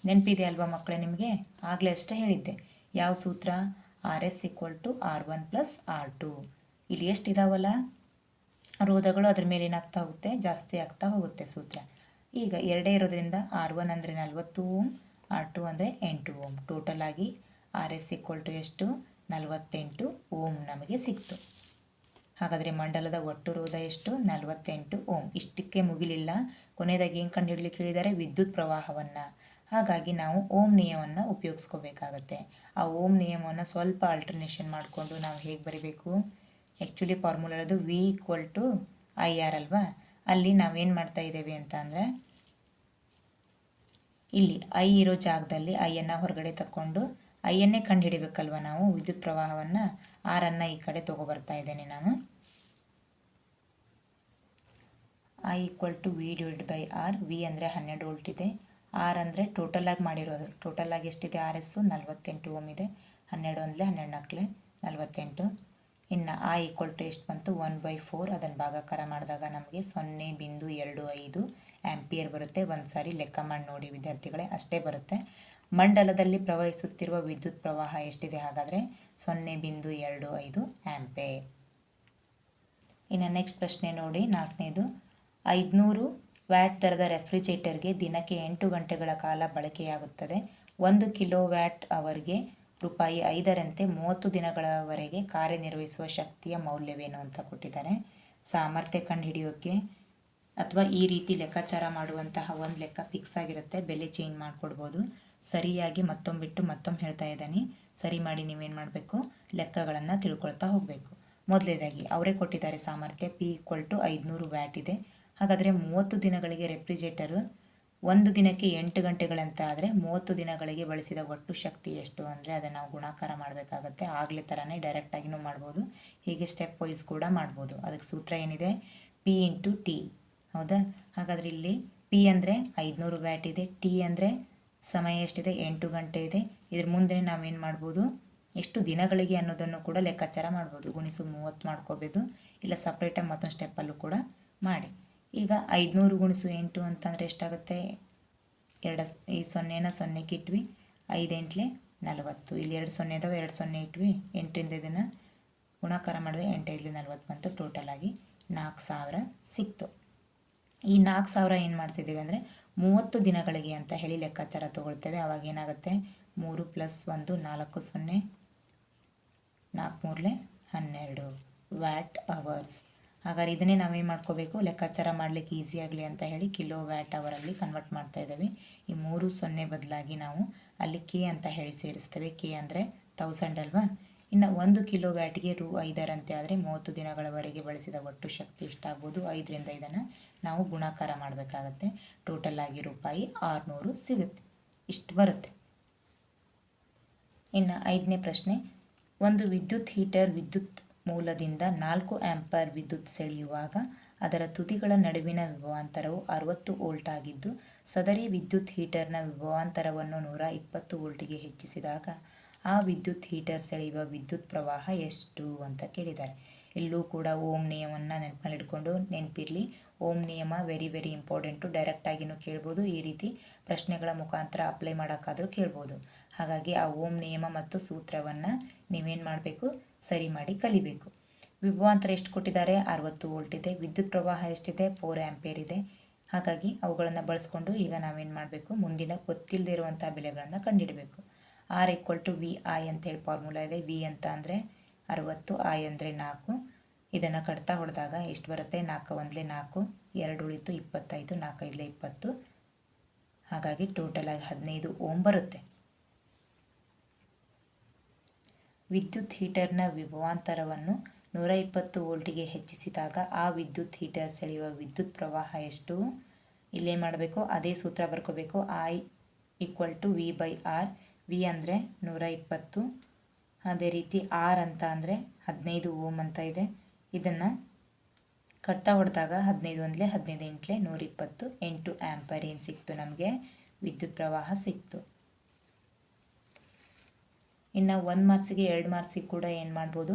ನೆನಪಿದೆ ಅಲ್ವಾ ಮಕ್ಕಳೇ ನಿಮಗೆ? ಆಗಲೇ ಅಷ್ಟೇ ಹೇಳಿದ್ದೆ. ಯಾವ ಸೂತ್ರ? R S equal to R one plus R two. ಇಲ್ಲಿ ಎಷ್ಟಿದಾವಲ್ಲ ರೋಧಗಳು ಅದ್ರ ಮೇಲೆ ಏನಾಗ್ತಾ ಹೋಗುತ್ತೆ? ಜಾಸ್ತಿ ಆಗ್ತಾ ಹೋಗುತ್ತೆ ಸೂತ್ರ. ಈಗ ಎರಡೇ ಇರೋದ್ರಿಂದ ಆರ್ ಒನ್ ಅಂದರೆ ನಲ್ವತ್ತು ಓಮ್, ಆರ್ ಟು ಅಂದರೆ ಎಂಟು ಓಮ್. ಟೋಟಲ್ ಆಗಿ ಆರ್ ಎಸ್ ಈಕ್ವಲ್ ಟು ಎಷ್ಟು? ನಲವತ್ತೆಂಟು ಓಮ್ ನಮಗೆ ಸಿಕ್ತು. ಹಾಗಾದರೆ ಮಂಡಲದ ಒಟ್ಟು ರೋಧ ಎಷ್ಟು? ನಲವತ್ತೆಂಟು ಓಮ್. ಇಷ್ಟಕ್ಕೆ ಮುಗಿಲಿಲ್ಲ. ಕೊನೆಯದಾಗಿ ಏನು ಕಂಡುಹಿಡಲಿಕ್ಕೆ ಹೇಳಿದ್ದಾರೆ? ವಿದ್ಯುತ್ ಪ್ರವಾಹವನ್ನು. ಹಾಗಾಗಿ ನಾವು ಓಮ್ ನಿಯಮವನ್ನು ಉಪಯೋಗಿಸ್ಕೋಬೇಕಾಗತ್ತೆ. ಆ ಓಮ್ ನಿಯಮವನ್ನು ಸ್ವಲ್ಪ ಆಲ್ಟರ್ನೇಷನ್ ಮಾಡಿಕೊಂಡು ನಾವು ಹೇಗೆ ಬರೀಬೇಕು? ಆ್ಯಕ್ಚುಲಿ ಫಾರ್ಮುಲಾ ಇರೋದು V equal to I R ಅಲ್ವಾ? ಅಲ್ಲಿ ನಾವೇನು ಮಾಡ್ತಾ ಇದ್ದೇವೆ ಅಂತ ಅಂದರೆ, ಇಲ್ಲಿ ಐ ಇರೋ ಜಾಗದಲ್ಲಿ ಐಯನ್ನು ಹೊರಗಡೆ ತಗೊಂಡು ಐಯನ್ನೇ ಕಂಡುಹಿಡಿಬೇಕಲ್ವ ನಾವು? ವಿದ್ಯುತ್ ಪ್ರವಾಹವನ್ನು ಆರನ್ನು ಈ ಕಡೆ ತೊಗೊಬರ್ತಾ ಇದ್ದೇನೆ ನಾನು. I equal to V divide by R V ಅಂದರೆ ಹನ್ನೆರಡು ವೋಲ್ಟ್ ಇದೆ. ಆರ್ ಅಂದರೆ ಟೋಟಲಾಗಿ ಮಾಡಿರೋದು. ಟೋಟಲಾಗಿ ಎಷ್ಟಿದೆ? ಆರ್ ಎಸ್ಸು ನಲ್ವತ್ತೆಂಟು ಓಮ್ ಇದೆ. ಹನ್ನೆರಡು ಒಂದಲೇ ಹನ್ನೆರಡು ನಾಲ್ಕಲೆ ನಲ್ವತ್ತೆಂಟು. ಇನ್ನು ಆ ಈಕ್ವಲ್ ಟು ಎಷ್ಟು ಬಂತು? ಒನ್ ಬೈ ಫೋರ್ ಅದನ್ನು ಭಾಗಾಕಾರ ಮಾಡಿದಾಗ ನಮಗೆ ಸೊನ್ನೆ ಬಿಂದು ಎರಡು ಐದು ಆ್ಯಂಪಿಯರ್ ಬರುತ್ತೆ. ಒಂದು ಸಾರಿ ಲೆಕ್ಕ ಮಾಡಿ ನೋಡಿ ವಿದ್ಯಾರ್ಥಿಗಳೇ, ಅಷ್ಟೇ ಬರುತ್ತೆ. ಮಂಡಲದಲ್ಲಿ ಪ್ರವಹಿಸುತ್ತಿರುವ ವಿದ್ಯುತ್ ಪ್ರವಾಹ ಎಷ್ಟಿದೆ ಹಾಗಾದರೆ ಸೊನ್ನೆ ಬಿಂದು ಎರಡು ಐದು ಆ್ಯಂಪೆ ಇನ್ನು ನೆಕ್ಸ್ಟ್ ಪ್ರಶ್ನೆ ನೋಡಿ, ನಾಲ್ಕನೇದು, ಐದುನೂರು ವ್ಯಾಟ್ ದರದ ರೆಫ್ರಿಜರೇಟರ್ಗೆ ದಿನಕ್ಕೆ ಎಂಟು ಗಂಟೆಗಳ ಕಾಲ ಬಳಕೆಯಾಗುತ್ತದೆ. ಒಂದು ಕಿಲೋ ವ್ಯಾಟ್ ಅವರಿಗೆ ರೂಪಾಯಿ ಐದರಂತೆ ಮೂವತ್ತು ದಿನಗಳವರೆಗೆ ಕಾರ್ಯನಿರ್ವಹಿಸುವ ಶಕ್ತಿಯ ಮೌಲ್ಯವೇನು ಅಂತ ಕೊಟ್ಟಿದ್ದಾರೆ. ಸಾಮರ್ಥ್ಯ ಕಂಡುಹಿಡಿಯೋಕ್ಕೆ ಅಥವಾ ಈ ರೀತಿ ಲೆಕ್ಕಾಚಾರ ಮಾಡುವಂತಹ ಒಂದು ಲೆಕ್ಕ ಫಿಕ್ಸ್ ಆಗಿರುತ್ತೆ. ಬೆಲೆ ಚೇಂಜ್ ಮಾಡಿಕೊಡ್ಬೋದು. ಸರಿಯಾಗಿ ಮತ್ತೊಮ್ಮೆ ಬಿಟ್ಟು ಮತ್ತೊಮ್ಮೆ ಹೇಳ್ತಾ ಇದ್ದಾನೆ. ಸರಿ ಮಾಡಿ, ನೀವೇನು ಮಾಡಬೇಕು? ಲೆಕ್ಕಗಳನ್ನು ತಿಳ್ಕೊಳ್ತಾ ಹೋಗಬೇಕು. ಮೊದಲೇದಾಗಿ, ಅವರೇ ಕೊಟ್ಟಿದ್ದಾರೆ ಸಾಮರ್ಥ್ಯ ಪಿ ಈಕ್ವಲ್ ಟು ಐದುನೂರು ವ್ಯಾಟ್ ಇದೆ. ಹಾಗಾದರೆ ಮೂವತ್ತು ದಿನಗಳಿಗೆ ರೆಫ್ರಿಜರೇಟರು ಒಂದು ದಿನಕ್ಕೆ ಎಂಟು ಗಂಟೆಗಳಂತ ಆದರೆ ಮೂವತ್ತು ದಿನಗಳಿಗೆ ಬಳಸಿದ ಒಟ್ಟು ಶಕ್ತಿ ಎಷ್ಟು ಅಂದರೆ ಅದನ್ನು ನಾವು ಗುಣಾಕಾರ ಮಾಡಬೇಕಾಗತ್ತೆ. ಆಗಲೇ ಥರನೇ ಡೈರೆಕ್ಟಾಗಿನೂ ಮಾಡ್ಬೋದು. ಹೀಗೆ ಸ್ಟೆಪ್ ವೈಸ್ ಕೂಡ ಮಾಡ್ಬೋದು. ಅದಕ್ಕೆ ಸೂತ್ರ ಏನಿದೆ? ಪಿ ಇಂಟು ಟಿ ಹೌದಾ? ಹಾಗಾದರೆ ಇಲ್ಲಿ ಪಿ ಅಂದರೆ ಐದುನೂರು ವ್ಯಾಟ್ ಇದೆ. ಟಿ ಅಂದರೆ ಸಮಯ ಎಷ್ಟಿದೆ? ಎಂಟು ಗಂಟೆ ಇದೆ. ಇದ್ರ ಮುಂದೆ ನಾವೇನು ಮಾಡ್ಬೋದು? ಎಷ್ಟು ದಿನಗಳಿಗೆ ಅನ್ನೋದನ್ನು ಕೂಡ ಲೆಕ್ಕಾಚಾರ ಮಾಡ್ಬೋದು. ಗುಣಿಸು ಮೂವತ್ತು ಮಾಡ್ಕೋಬೋದು. ಇಲ್ಲ ಸಪ್ರೇಟಾಗಿ ಮತ್ತೊಂದು ಸ್ಟೆಪ್ಪಲ್ಲೂ ಕೂಡ ಮಾಡಿ. ಈಗ ಐದುನೂರು ಗುಣಿಸು ಎಂಟು ಅಂತಂದರೆ ಎಷ್ಟಾಗುತ್ತೆ? ಎರಡು ಈ ಸೊನ್ನೆನ ಸೊನ್ನೆಗೆ ಇಟ್ವಿ. ಐದೆಂಟ್ಲೆ ನಲವತ್ತು. ಇಲ್ಲಿ ಎರಡು ಸೊನ್ನೆ ಇದಾವೆ ಎರಡು ಸೊನ್ನೆ ಇಟ್ವಿ. ಎಂಟರಿಂದ ಇದನ್ನು ಗುಣಾಕಾರ ಮಾಡಿದ್ರೆ ಎಂಟೈದಲಿ ನಲವತ್ತು ಬಂತು. ಟೋಟಲ್ ಆಗಿ ನಾಲ್ಕು ಸಾವಿರ ಸಿಕ್ತು. ಈ ನಾಲ್ಕು ಸಾವಿರ ಏನು ಮಾಡ್ತಿದ್ದೀವಿ ಅಂದರೆ ಮೂವತ್ತು ದಿನಗಳಿಗೆ ಅಂತ ಹೇಳಿ ಲೆಕ್ಕಾಚಾರ ತೊಗೊಳ್ತೇವೆ. ಆವಾಗ ಏನಾಗುತ್ತೆ? ಮೂರು ಪ್ಲಸ್ ಒಂದು ನಾಲ್ಕು ಸೊನ್ನೆ, ನಾಲ್ಕು ಮೂರಲೆ ಹನ್ನೆರಡು ವ್ಯಾಟ್ ಅವರ್ಸ್. ಹಾಗಾದ್ರೆ ಇದನ್ನೇ ನಾವೇನು ಮಾಡ್ಕೋಬೇಕು? ಲೆಕ್ಕಾಚಾರ ಮಾಡಲಿಕ್ಕೆ ಈಸಿ ಆಗಲಿ ಅಂತ ಹೇಳಿ ಕಿಲೋ ವ್ಯಾಟ್ ಅವರಲ್ಲಿ ಕನ್ವರ್ಟ್ ಮಾಡ್ತಾ ಇದ್ದೇವೆ. ಈ ಮೂರು ಸೊನ್ನೆ ಬದಲಾಗಿ ನಾವು ಅಲ್ಲಿ ಕೆ ಅಂತ ಹೇಳಿ ಸೇರಿಸ್ತೇವೆ. ಕೆ ಅಂದರೆ ತೌಸಂಡ್ ಅಲ್ವಾ? ಇನ್ನು ಒಂದು ಕಿಲೋ ವ್ಯಾಟ್ಗೆ ರು ಐದರಂತೆ ಆದರೆ ಮೂವತ್ತು ದಿನಗಳವರೆಗೆ ಬಳಸಿದ ಒಟ್ಟು ಶಕ್ತಿ ಎಷ್ಟಾಗ್ಬೋದು? ಐದರಿಂದ ಇದನ್ನು ನಾವು ಗುಣಾಕಾರ ಮಾಡಬೇಕಾಗತ್ತೆ. ಟೋಟಲ್ ಆಗಿ ರೂಪಾಯಿ ಆರುನೂರು ಸಿಗುತ್ತೆ. ಇಷ್ಟು ಬರುತ್ತೆ. ಇನ್ನು ಐದನೇ ಪ್ರಶ್ನೆ. ಒಂದು ವಿದ್ಯುತ್ ಹೀಟರ್ ವಿದ್ಯುತ್ ಮೂಲದಿಂದ ನಾಲ್ಕು ಆ್ಯಂಪರ್ ವಿದ್ಯುತ್ ಸೆಳೆಯುವಾಗ ಅದರ ತುದಿಗಳ ನಡುವಿನ ವಿಭವಾಂತರವು ಅರವತ್ತು ವೋಲ್ಟ್ ಆಗಿದ್ದು, ಸದರಿ ವಿದ್ಯುತ್ ಹೀಟರ್ನ ವಿಭವಾಂತರವನ್ನು ನೂರ ಇಪ್ಪತ್ತು ವೋಲ್ಟ್ಗೆ ಹೆಚ್ಚಿಸಿದಾಗ ಆ ವಿದ್ಯುತ್ ಹೀಟರ್ ಸೆಳೆಯುವ ವಿದ್ಯುತ್ ಪ್ರವಾಹ ಎಷ್ಟು ಅಂತ ಕೇಳಿದ್ದಾರೆ. ಇಲ್ಲೂ ಕೂಡ ಓಮ್ ನಿಯಮವನ್ನು ನೆನಪಲ್ಲಿ ಇಟ್ಕೊಂಡು ನೆನಪಿರಲಿ. ಓಮ್ ನಿಯಮ ವೆರಿ ವೆರಿ ಇಂಪಾರ್ಟೆಂಟು ಡೈರೆಕ್ಟಾಗಿನೂ ಕೇಳ್ಬೋದು. ಈ ರೀತಿ ಪ್ರಶ್ನೆಗಳ ಮುಖಾಂತರ ಅಪ್ಲೈ ಮಾಡೋಕ್ಕಾದರೂ ಕೇಳ್ಬೋದು. ಹಾಗಾಗಿ ಆ ಓಮ್ ನಿಯಮ ಮತ್ತು ಸೂತ್ರವನ್ನು ನೀವೇನು ಮಾಡಬೇಕು? ಸರಿ ಮಾಡಿ ಕಲಿಬೇಕು. ವಿಭವಾಂತರ ಎಷ್ಟು ಕೊಟ್ಟಿದ್ದಾರೆ? ಅರವತ್ತು ವೋಲ್ಟ್ ಇದೆ. ವಿದ್ಯುತ್ ಪ್ರವಾಹ ಎಷ್ಟಿದೆ? ಫೋರ್ ಆ್ಯಂಪೇರ್ ಇದೆ. ಹಾಗಾಗಿ ಅವುಗಳನ್ನು ಬಳಸ್ಕೊಂಡು ಈಗ ನಾವೇನು ಮಾಡಬೇಕು? ಮುಂದಿನ ಗೊತ್ತಿಲ್ಲದೆ ಇರುವಂಥ ಬೆಲೆಗಳನ್ನು ಕಂಡುಹಿಡಬೇಕು R equal to V I ಅಂತೇಳಿ ಫಾರ್ಮುಲಾ ಇದೆ. ವಿ ಅಂತ ಅಂದರೆ ಅರವತ್ತು ಐ ಅಂದರೆ ನಾಲ್ಕು. ಇದನ್ನು ಕಟ್ತಾ ಹೊಡೆದಾಗ ಎಷ್ಟು ಬರುತ್ತೆ? ನಾಲ್ಕು ಒಂದಲೇ ನಾಲ್ಕು, ಎರಡು ಉಳಿತು ಇಪ್ಪತ್ತೈದು ನಾಲ್ಕೈದಲೇ ಇಪ್ಪತ್ತು. ಹಾಗಾಗಿ ಟೋಟಲಾಗಿ ಹದಿನೈದು ಓಮ್ ಬರುತ್ತೆ. ವಿದ್ಯುತ್ ಹೀಟರ್ನ ವಿಭವಾಂತರವನ್ನು ನೂರ ಇಪ್ಪತ್ತು ವೋಲ್ಟಿಗೆ ಹೆಚ್ಚಿಸಿದಾಗ ಆ ವಿದ್ಯುತ್ ಹೀಟರ್ ಸೆಳೆಯುವ ವಿದ್ಯುತ್ ಪ್ರವಾಹ ಎಷ್ಟು? ಇಲ್ಲೇ ಮಾಡಬೇಕು? ಅದೇ ಸೂತ್ರ ಬರ್ಕೋಬೇಕು. I equal to V by R V ಅಂದರೆ ನೂರ ಇಪ್ಪತ್ತು, ಅದೇ ರೀತಿ ಆರ್ ಅಂತ ಅಂದರೆ ಹದಿನೈದು ಓಮ್ ಅಂತ ಇದೆ. ಇದನ್ನು ಕಟ್ತಾ ಹೊಡೆದಾಗ ಹದಿನೈದು ಒಂದಲೇ ಹದಿನೈದು ಎಂಟ್ಲೆ ನೂರಿಪ್ಪತ್ತು ಎಂಟು ಆ್ಯಂಪರ್ ಏನು ಸಿಕ್ತು ನಮಗೆ? ವಿದ್ಯುತ್ ಪ್ರವಾಹ ಸಿಕ್ತು. ಇನ್ನು ಒಂದು ಮಾರ್ಕ್ಸಿಗೆ ಎರಡು ಮಾರ್ಕ್ಸಿಗೆ ಕೂಡ ಏನು ಮಾಡ್ಬೋದು?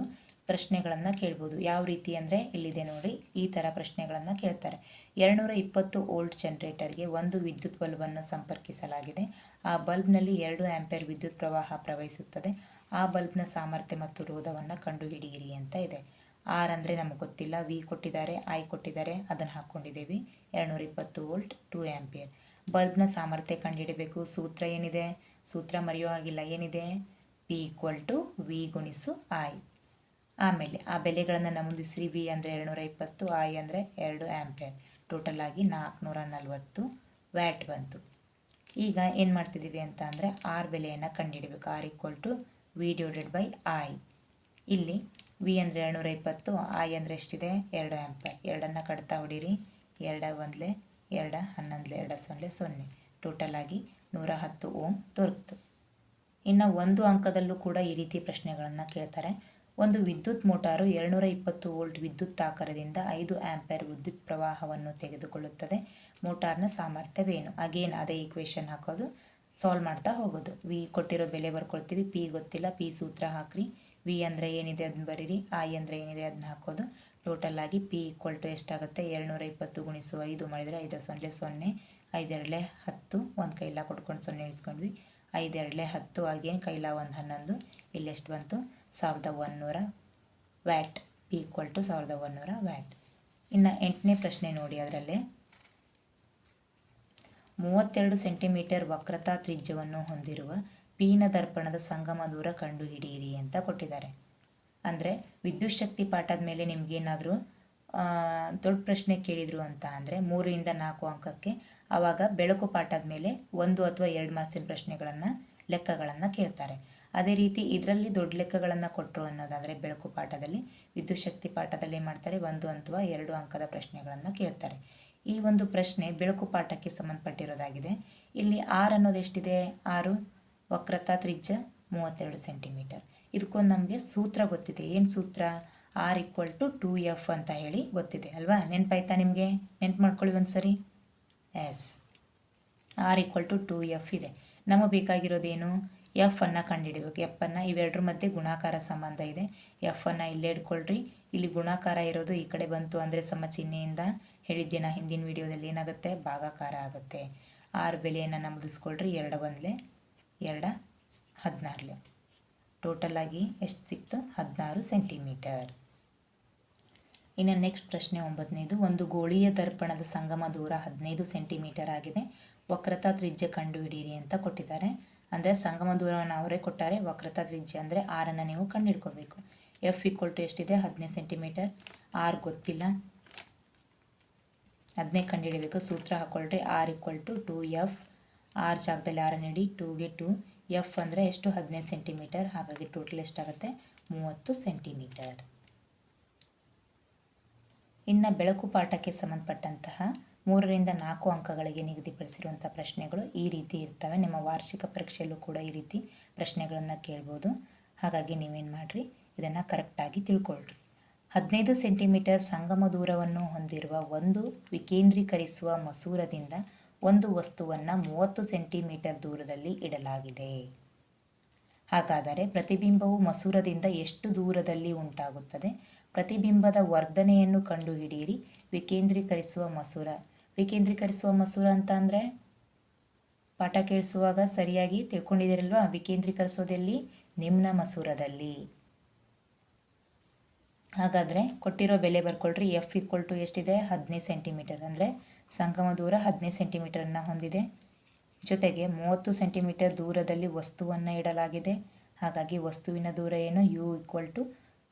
ಪ್ರಶ್ನೆಗಳನ್ನು ಕೇಳ್ಬೋದು. ಯಾವ ರೀತಿ ಅಂದರೆ ಇಲ್ಲಿದೆ ನೋಡಿ, ಈ ಥರ ಪ್ರಶ್ನೆಗಳನ್ನು ಕೇಳ್ತಾರೆ. ಎರಡುನೂರ ಇಪ್ಪತ್ತು ಓಲ್ಡ್ ಜನರೇಟರ್ಗೆ ಒಂದು ವಿದ್ಯುತ್ ಬಲ್ಬನ್ನು ಸಂಪರ್ಕಿಸಲಾಗಿದೆ. ಆ ಬಲ್ಬ್ನಲ್ಲಿ ಎರಡು ಆ್ಯಂಪೇರ್ ವಿದ್ಯುತ್ ಪ್ರವಾಹ ಪ್ರವಹಿಸುತ್ತದೆ. ಆ ಬಲ್ಬ್ನ ಸಾಮರ್ಥ್ಯ ಮತ್ತು ರೋಧವನ್ನು ಕಂಡುಹಿಡಿಯಿರಿ ಅಂತ ಇದೆ. ಆರ್ ಅಂದರೆ ನಮಗೆ ಗೊತ್ತಿಲ್ಲ. ವಿ ಕೊಟ್ಟಿದ್ದಾರೆ, ಐ ಕೊಟ್ಟಿದ್ದಾರೆ, ಅದನ್ನು ಹಾಕ್ಕೊಂಡಿದ್ದೀವಿ ಎರಡುನೂರ ಇಪ್ಪತ್ತು ವೋಲ್ಟ್ ಟೂ ಆ್ಯಂಪಿಯರ್ ಬಲ್ಬ್ನ ಸಾಮರ್ಥ್ಯ ಕಂಡುಹಿಡಬೇಕು. ಸೂತ್ರ ಏನಿದೆ? ಸೂತ್ರ ಮರೆಯೋ ಹಾಗಿಲ್ಲ. ಏನಿದೆ? ಪಿ ಈಕ್ವಲ್ ಟು ವಿ ಗುಣಿಸು ಐ. ಆಮೇಲೆ ಆ ಬೆಲೆಗಳನ್ನು ನಮೂದಿಸಿರಿ ವಿ ಅಂದರೆ ಎರಡುನೂರ ಇಪ್ಪತ್ತು ಐ ಅಂದರೆ ಎರಡು ಆ್ಯಂಪಿಯರ್ ಟೋಟಲ್ ಆಗಿ ನಾಲ್ಕುನೂರ ನಲ್ವತ್ತು ವ್ಯಾಟ್ ಬಂತು. ಈಗ ಏನು ಮಾಡ್ತಿದ್ದೀವಿ ಅಂತ ಅಂದರೆ ಆರ್ ಬೆಲೆಯನ್ನು ಕಂಡುಹಿಡಬೇಕು R equal to V divided by I ಇಲ್ಲಿ ವಿ ಅಂದರೆ ಎರಡುನೂರ ಇಪ್ಪತ್ತು ಐ ಅಂದರೆ ಎಷ್ಟಿದೆ? ಎರಡು ಆ್ಯಂಪೇರ್ ಎರಡನ್ನು ಕಡ್ತಾ ಹೊಡೀರಿ. ಎರಡ ಒಂದಲೇ ಎರಡ, ಹನ್ನೊಂದಲೇ ಎರಡ, ಸೊನ್ನೆ ಸೊನ್ನೆ. ಟೋಟಲ್ ಆಗಿ ನೂರ ಹತ್ತು ಓಮ್ ದೊರಕ್ತು. ಇನ್ನು ಒಂದು ಅಂಕದಲ್ಲೂ ಕೂಡ ಈ ರೀತಿ ಪ್ರಶ್ನೆಗಳನ್ನು ಕೇಳ್ತಾರೆ. ಒಂದು ವಿದ್ಯುತ್ ಮೋಟಾರು ಎರಡುನೂರ ಇಪ್ಪತ್ತು ವೋಲ್ಟ್ ವಿದ್ಯುತ್ ಆಕಾರದಿಂದ ಐದು ಆಂಪೇರ್ ವಿದ್ಯುತ್ ಪ್ರವಾಹವನ್ನು ತೆಗೆದುಕೊಳ್ಳುತ್ತದೆ. ಮೋಟಾರ್ನ ಸಾಮರ್ಥ್ಯವೇನು? ಅಗೇನ್ ಅದೇ ಈಕ್ವೇಷನ್ ಹಾಕೋದು ಸಾಲ್ವ್ ಮಾಡ್ತಾ ಹೋಗೋದು. ವಿ ಕೊಟ್ಟಿರೋ ಬೆಲೆ ಬರ್ಕೊಳ್ತೀವಿ. ಪಿ ಗೊತ್ತಿಲ್ಲ. ಪಿ ಸೂತ್ರ ಹಾಕ್ರಿ. ವಿ ಅಂದರೆ ಏನಿದೆ ಅದನ್ನ ಬರೀರಿ. ಐ ಅಂದರೆ ಏನಿದೆ ಅದನ್ನ ಹಾಕೋದು. ಟೋಟಲ್ ಆಗಿ ಪಿ ಈಕ್ವಲ್ ಟು ಎಷ್ಟಾಗುತ್ತೆ? ಎರಡುನೂರ ಇಪ್ಪತ್ತು ಗುಣಿಸು ಐದು ಮಾಡಿದರೆ ಐದು ಸೊನ್ನೆ ಸೊನ್ನೆ. ಐದೆರಡಲೆ ಹತ್ತು. ಒಂದು ಕೈಲ ಕೊಟ್ಕೊಂಡು ಸೊನ್ನೆ ಇಳಿಸ್ಕೊಂಡ್ವಿ. ಐದೆರಡಲೆ ಹತ್ತು. ಆಗೇನು ಕೈಲ ಒಂದು ಹನ್ನೊಂದು. ಇಲ್ಲೆಷ್ಟು ಬಂತು? ಸಾವಿರದ ಒಂದುನೂರ ವ್ಯಾಟ್ ಈಕ್ವಲ್ ಟು ಸಾವಿರದ ಒಂದುನೂರ ವ್ಯಾಟ್. ಇನ್ನು ಎಂಟನೇ ಪ್ರಶ್ನೆ ನೋಡಿ ಅದರಲ್ಲೇ. ಮೂವತ್ತೆರಡು ಸೆಂಟಿಮೀಟರ್ ವಕ್ರತಾ ತ್ರಿಜ್ಯವನ್ನು ಹೊಂದಿರುವ ಪೀನ ದರ್ಪಣದ ಸಂಗಮ ದೂರ ಕಂಡುಹಿಡಿಯಿರಿ ಅಂತ ಕೊಟ್ಟಿದ್ದಾರೆ. ಅಂದರೆ ವಿದ್ಯುತ್ ಶಕ್ತಿ ಪಾಠದ ಮೇಲೆ ನಿಮಗೇನಾದರೂ ದೊಡ್ಡ ಪ್ರಶ್ನೆ ಕೇಳಿದರು ಅಂತ ಅಂದರೆ ಮೂರರಿಂದ ನಾಲ್ಕು ಅಂಕಕ್ಕೆ ಆವಾಗ ಬೆಳಕು ಪಾಠದ ಮೇಲೆ ಒಂದು ಅಥವಾ ಎರಡು ಮಾರ್ಕ್ಸಿನ ಪ್ರಶ್ನೆಗಳನ್ನು, ಲೆಕ್ಕಗಳನ್ನು ಕೇಳ್ತಾರೆ. ಅದೇ ರೀತಿ ಇದರಲ್ಲಿ ದೊಡ್ಡ ಲೆಕ್ಕಗಳನ್ನು ಕೊಟ್ಟರು ಅನ್ನೋದಾದರೆ ಬೆಳಕು ಪಾಠದಲ್ಲಿ, ವಿದ್ಯುತ್ ಶಕ್ತಿ ಪಾಠದಲ್ಲಿ ಮಾಡ್ತಾರೆ. ಒಂದು ಅಥವಾ ಎರಡು ಅಂಕದ ಪ್ರಶ್ನೆಗಳನ್ನು ಕೇಳ್ತಾರೆ. ಈ ಒಂದು ಪ್ರಶ್ನೆ ಬೆಳಕು ಪಾಠಕ್ಕೆ ಸಂಬಂಧಪಟ್ಟಿರೋದಾಗಿದೆ. ಇಲ್ಲಿ ಆರ್ ಅನ್ನೋದು ಎಷ್ಟಿದೆ? ಆರು. ವಕ್ರತಾ ತ್ರಿಜ್ಯ ಮೂವತ್ತೆರಡು ಸೆಂಟಿಮೀಟರ್. ಇದಕ್ಕೊಂದು ನಮಗೆ ಸೂತ್ರ ಗೊತ್ತಿದೆ. ಏನು ಸೂತ್ರ? R equal to two F ಅಂತ ಹೇಳಿ ಗೊತ್ತಿದೆ ಅಲ್ವಾ? ನೆನಪಾಯ್ತಾ ನಿಮಗೆ? ನೆನ್ಪು ಮಾಡ್ಕೊಳ್ಳಿ ಒಂದು ಸರಿ yes. R equal to two F ಇದೆ. ನಮಗೆ ಬೇಕಾಗಿರೋದೇನು? ಎಫ್ ಅನ್ನು ಕಂಡುಹಿಡಿಬೇಕು ಅನ್ನು ಇವೆರಡರ ಮಧ್ಯೆ ಗುಣಾಕಾರ ಸಂಬಂಧ ಇದೆ. ಎಫ್ ಅನ್ನು ಇಲ್ಲೇ ಇಟ್ಕೊಳ್ರಿ ಇಲ್ಲಿ ಗುಣಾಕಾರ ಇರೋದು ಈ ಕಡೆ ಬಂತು ಅಂದರೆ ಸಮ ಚಿಹ್ನೆಯಿಂದ ಹೇಳಿದ್ದೆ ನಾ ಹಿಂದಿನ ವಿಡಿಯೋದಲ್ಲಿ ಏನಾಗುತ್ತೆ? ಭಾಗಾಕಾರ ಆಗುತ್ತೆ. ಆರು ಬೆಲೆಯನ್ನು ನಮೂದಿಸ್ಕೊಳ್ರಿ ಎರಡು ಒಂದಲೆ ಎರಡು ಹದಿನಾರಲೆ. ಟೋಟಲ್ ಆಗಿ ಎಷ್ಟು ಸಿಕ್ತು? ಹದಿನಾರು ಸೆಂಟಿಮೀಟರ್. ಇನ್ನು ನೆಕ್ಸ್ಟ್ ಪ್ರಶ್ನೆ ಒಂಬತ್ತನೇದು ಒಂದು ಗೋಳಿಯ ದರ್ಪಣದ ಸಂಗಮ ದೂರ ಹದಿನೈದು ಸೆಂಟಿಮೀಟರ್ ಆಗಿದೆ. ವಕ್ರತಾ ತ್ರಿಜ್ಯ ಕಂಡುಹಿಡಿಯಿರಿ ಅಂತ ಕೊಟ್ಟಿದ್ದಾರೆ. ಅಂದರೆ ಸಂಗಮ ದೂರವನ್ನು ಅವರೇ ಕೊಟ್ಟಾರೆ. ವಕ್ರತಾ ತ್ರಿಜ್ಯ ಅಂದರೆ ಆರನ್ನು ನೀವು ಕಂಡುಹಿಡ್ಕೋಬೇಕು. ಎಫ್ ಈಕ್ವಲ್ ಟು ಎಷ್ಟಿದೆ? ಹದಿನೈದು ಸೆಂಟಿಮೀಟರ್ ಆರ್ ಗೊತ್ತಿಲ್ಲ. ಅದನ್ನೇ ಕಂಡುಹಿಡಬೇಕು. ಸೂತ್ರ ಹಾಕ್ಕೊಳ್ರಿ R equal to two F R ಜಾಗದಲ್ಲಿ ಆರನ್ನು ಇಡಿ ಟೂಗೆ ಟು ಎಫ್ ಅಂದರೆ ಎಷ್ಟು? ಹದಿನೈದು ಸೆಂಟಿಮೀಟರ್ ಹಾಗಾಗಿ ಟೋಟಲ್ ಎಷ್ಟಾಗುತ್ತೆ? ಮೂವತ್ತು ಸೆಂಟಿಮೀಟರ್ ಇನ್ನು ಬೆಳಕು ಪಾಠಕ್ಕೆ ಸಂಬಂಧಪಟ್ಟಂತಹ ಮೂರರಿಂದ ನಾಲ್ಕು ಅಂಕಗಳಿಗೆ ನಿಗದಿಪಡಿಸಿರುವಂಥ ಪ್ರಶ್ನೆಗಳು ಈ ರೀತಿ ಇರ್ತವೆ. ನಿಮ್ಮ ವಾರ್ಷಿಕ ಪರೀಕ್ಷೆಯಲ್ಲೂ ಕೂಡ ಈ ರೀತಿ ಪ್ರಶ್ನೆಗಳನ್ನು ಕೇಳ್ಬೋದು. ಹಾಗಾಗಿ ನೀವೇನು ಮಾಡಿರಿ, ಇದನ್ನು ಕರೆಕ್ಟಾಗಿ ತಿಳ್ಕೊಳ್ಳ್ರಿ ಹದಿನೈದು ಸೆಂಟಿಮೀಟರ್ ಸಂಗಮ ದೂರವನ್ನು ಹೊಂದಿರುವ ಒಂದು ವಿಕೇಂದ್ರೀಕರಿಸುವ ಮಸೂರದಿಂದ ಒಂದು ವಸ್ತುವನ್ನು ಮೂವತ್ತು ಸೆಂಟಿಮೀಟರ್ ದೂರದಲ್ಲಿ ಇಡಲಾಗಿದೆ. ಹಾಗಾದರೆ ಪ್ರತಿಬಿಂಬವು ಮಸೂರದಿಂದ ಎಷ್ಟು ದೂರದಲ್ಲಿ ಉಂಟಾಗುತ್ತದೆ? ಪ್ರತಿಬಿಂಬದ ವರ್ಧನೆಯನ್ನು ಕಂಡುಹಿಡಿಯಿರಿ. ವಿಕೇಂದ್ರೀಕರಿಸುವ ಮಸೂರ ವಿಕೇಂದ್ರೀಕರಿಸುವ ಮಸೂರ ಅಂತ ಅಂದರೆ ಪಾಠ ಕೇಳಿಸುವಾಗ ಸರಿಯಾಗಿ ತಿಳ್ಕೊಂಡಿದ್ದೀರಲ್ವಾ? ವಿಕೇಂದ್ರೀಕರಿಸೋದೆಲ್ಲಿ ನಿಮ್ನ ಮಸೂರದಲ್ಲಿ. ಹಾಗಾದರೆ ಕೊಟ್ಟಿರೋ ಬೆಲೆ ಬರ್ಕೊಳ್ರಿ. ಎಫ್ ಈಕ್ವಲ್ ಟು ಎಷ್ಟಿದೆ? ಹದಿನೈದು ಸೆಂಟಿಮೀಟರ್ ಅಂದರೆ ಸಂಗಮ ದೂರ ಹದಿನೈದು ಸೆಂಟಿಮೀಟರನ್ನು ಹೊಂದಿದೆ. ಜೊತೆಗೆ ಮೂವತ್ತು ಸೆಂಟಿಮೀಟರ್ ದೂರದಲ್ಲಿ ವಸ್ತುವನ್ನು ಇಡಲಾಗಿದೆ. ಹಾಗಾಗಿ ವಸ್ತುವಿನ ದೂರ ಏನು? ಯು ಈಕ್ವಲ್ ಟು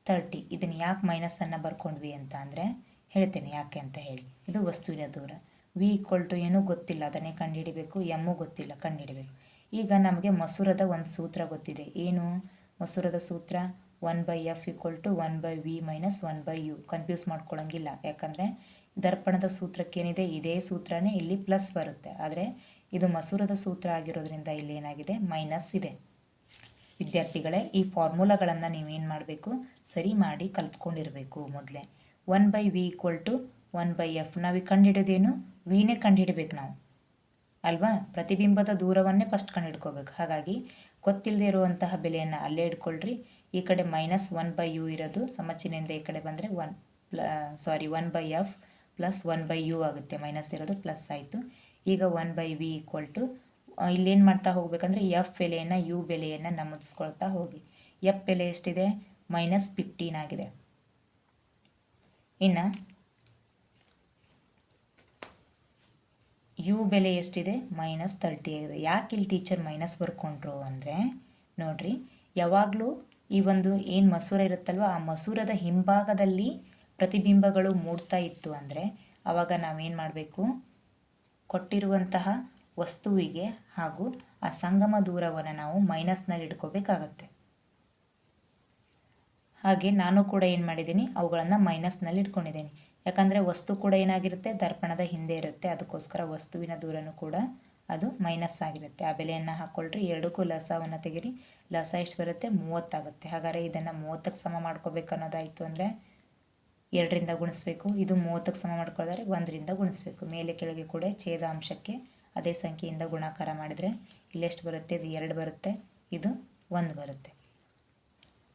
ತರ್ಟಿ ಇದನ್ನು ಯಾಕೆ ಮೈನಸನ್ನು ಬರ್ಕೊಂಡ್ವಿ ಅಂತ ಅಂದರೆ ಹೇಳ್ತೇನೆ. ಯಾಕೆ ಅಂತ ಹೇಳಿ. ಇದು ವಸ್ತುವಿನ ದೂರ. ವಿ ಈಕ್ವಲ್ ಟು ಏನು ಗೊತ್ತಿಲ್ಲ. ಅದನ್ನೇ ಕಂಡುಹಿಡಿಬೇಕು. ಎಮ್ಮು ಗೊತ್ತಿಲ್ಲ. ಕಂಡುಹಿಡಿಬೇಕು. ಈಗ ನಮಗೆ ಮಸೂರದ ಒಂದು ಸೂತ್ರ ಗೊತ್ತಿದೆ. ಏನು? ಮಸೂರದ ಸೂತ್ರ one by F equal to one by V minus one by U. Confuse ಮಾಡ್ಕೊಳ್ಳೋಂಗಿಲ್ಲ ಯಾಕಂದರೆ ದರ್ಪಣದ ಸೂತ್ರಕ್ಕೇನಿದೆ? ಇದೇ ಸೂತ್ರನೇ ಇಲ್ಲಿ ಪ್ಲಸ್ ಬರುತ್ತೆ. ಆದರೆ ಇದು ಮಸೂರದ ಸೂತ್ರ ಆಗಿರೋದ್ರಿಂದ ಇಲ್ಲಿ ಏನಾಗಿದೆ? ಮೈನಸ್ ಇದೆ. ವಿದ್ಯಾರ್ಥಿಗಳೇ, ಈ ಫಾರ್ಮುಲಾಗಳನ್ನು ನೀವೇನು ಮಾಡಬೇಕು? ಸರಿ ಮಾಡಿ ಕಲ್ತ್ಕೊಂಡಿರಬೇಕು ಮೊದಲೇ. One by V equal to one by F. ನಾವು ಈಗ ಕಂಡುಹಿಡೋದೇನು ವಿನೇ ಕಂಡುಹಿಡಬೇಕು ನಾವು. ಅಲ್ವಾ? ಪ್ರತಿಬಿಂಬದ ದೂರವನ್ನೇ ಫಸ್ಟ್ ಕಂಡುಹಿಡ್ಕೋಬೇಕು ಹಾಗಾಗಿ ಗೊತ್ತಿಲ್ಲದೆ ಇರುವಂತಹ ಬೆಲೆಯನ್ನು ಅಲ್ಲೇ ಇಟ್ಕೊಳ್ರಿ ಈ ಕಡೆ ಮೈನಸ್ ಒನ್ ಬೈ ಯು ಇರೋದು ಸಮಚಿನಿಂದ ಈ ಕಡೆ ಬಂದರೆ one plus sorry one by F plus one by U ಆಗುತ್ತೆ. ಮೈನಸ್ ಇರೋದು ಪ್ಲಸ್ ಆಯಿತು. ಈಗ one by V equal to ಇಲ್ಲೇನು ಮಾಡ್ತಾ ಹೋಗ್ಬೇಕಂದ್ರೆ ಎಫ್ ಬೆಲೆಯನ್ನು ಯು ಬೆಲೆಯನ್ನು ನಮೂದಿಸ್ಕೊಳ್ತಾ ಹೋಗಿ. ಎಫ್ ಬೆಲೆ ಎಷ್ಟಿದೆ? ಮೈನಸ್ ಫಿಫ್ಟೀನ್ ಆಗಿದೆ. ಇನ್ನು ಯು ಬೆಲೆ ಎಷ್ಟಿದೆ? ಮೈನಸ್ ತರ್ಟಿ ಆಗಿದೆ. ಯಾಕೆ ಇಲ್ಲಿ ಟೀಚರ್ ಮೈನಸ್ ಬರ್ಕೊಂಡ್ರು ಅಂದರೆ, ನೋಡಿರಿ, ಯಾವಾಗಲೂ ಈ ಒಂದು ಏನು ಮಸೂರ ಇರುತ್ತಲ್ವ, ಆ ಮಸೂರದ ಹಿಂಭಾಗದಲ್ಲಿ ಪ್ರತಿಬಿಂಬಗಳು ಮೂಡ್ತಾ ಇತ್ತು ಅಂದರೆ ಆವಾಗ ನಾವೇನು ಮಾಡಬೇಕು? ಕೊಟ್ಟಿರುವಂತಹ ವಸ್ತುವಿಗೆ ಹಾಗೂ ಆ ಸಂಗಮ ದೂರವನ್ನು ನಾವು ಮೈನಸ್ನಲ್ಲಿ ಇಟ್ಕೋಬೇಕಾಗತ್ತೆ. ಹಾಗೆ ನಾನು ಕೂಡ ಏನು ಮಾಡಿದ್ದೀನಿ, ಅವುಗಳನ್ನು ಮೈನಸ್ನಲ್ಲಿ ಇಟ್ಕೊಂಡಿದ್ದೀನಿ. ಯಾಕಂದರೆ ವಸ್ತು ಕೂಡ ಏನಾಗಿರುತ್ತೆ? ದರ್ಪಣದ ಹಿಂದೆ ಇರುತ್ತೆ. ಅದಕ್ಕೋಸ್ಕರ ವಸ್ತುವಿನ ದೂರನೂ ಕೂಡ ಅದು ಮೈನಸ್ ಆಗಿರುತ್ತೆ. ಆ ಬೆಲೆಯನ್ನು ಹಾಕ್ಕೊಳ್ರಿ ಎರಡಕ್ಕೂ ಲಸವನ್ನು ತೆಗಿರಿ. ಲಸ ಎಷ್ಟು ಬರುತ್ತೆ? ಮೂವತ್ತಾಗುತ್ತೆ. ಹಾಗಾದರೆ ಇದನ್ನು ಮೂವತ್ತಕ್ಕೆ ಸಮ ಮಾಡ್ಕೋಬೇಕು ಅನ್ನೋದಾಯಿತು ಅಂದರೆ ಎರಡರಿಂದ ಗುಣಿಸ್ಬೇಕು. ಇದು ಮೂವತ್ತಕ್ಕೆ ಸಮ ಮಾಡ್ಕೊಳ್ಳೋದಾದ್ರೆ ಒಂದರಿಂದ ಗುಣಿಸ್ಬೇಕು. ಮೇಲೆ ಕೆಳಗೆ ಕೂಡ ಛೇದ ಅಂಶಕ್ಕೆ ಅದೇ ಸಂಖ್ಯೆಯಿಂದ ಗುಣಾಕಾರ ಮಾಡಿದರೆ ಇಲ್ಲೆಷ್ಟು ಬರುತ್ತೆ? ಇದು ಎರಡು ಬರುತ್ತೆ. ಇದು ಒಂದು ಬರುತ್ತೆ.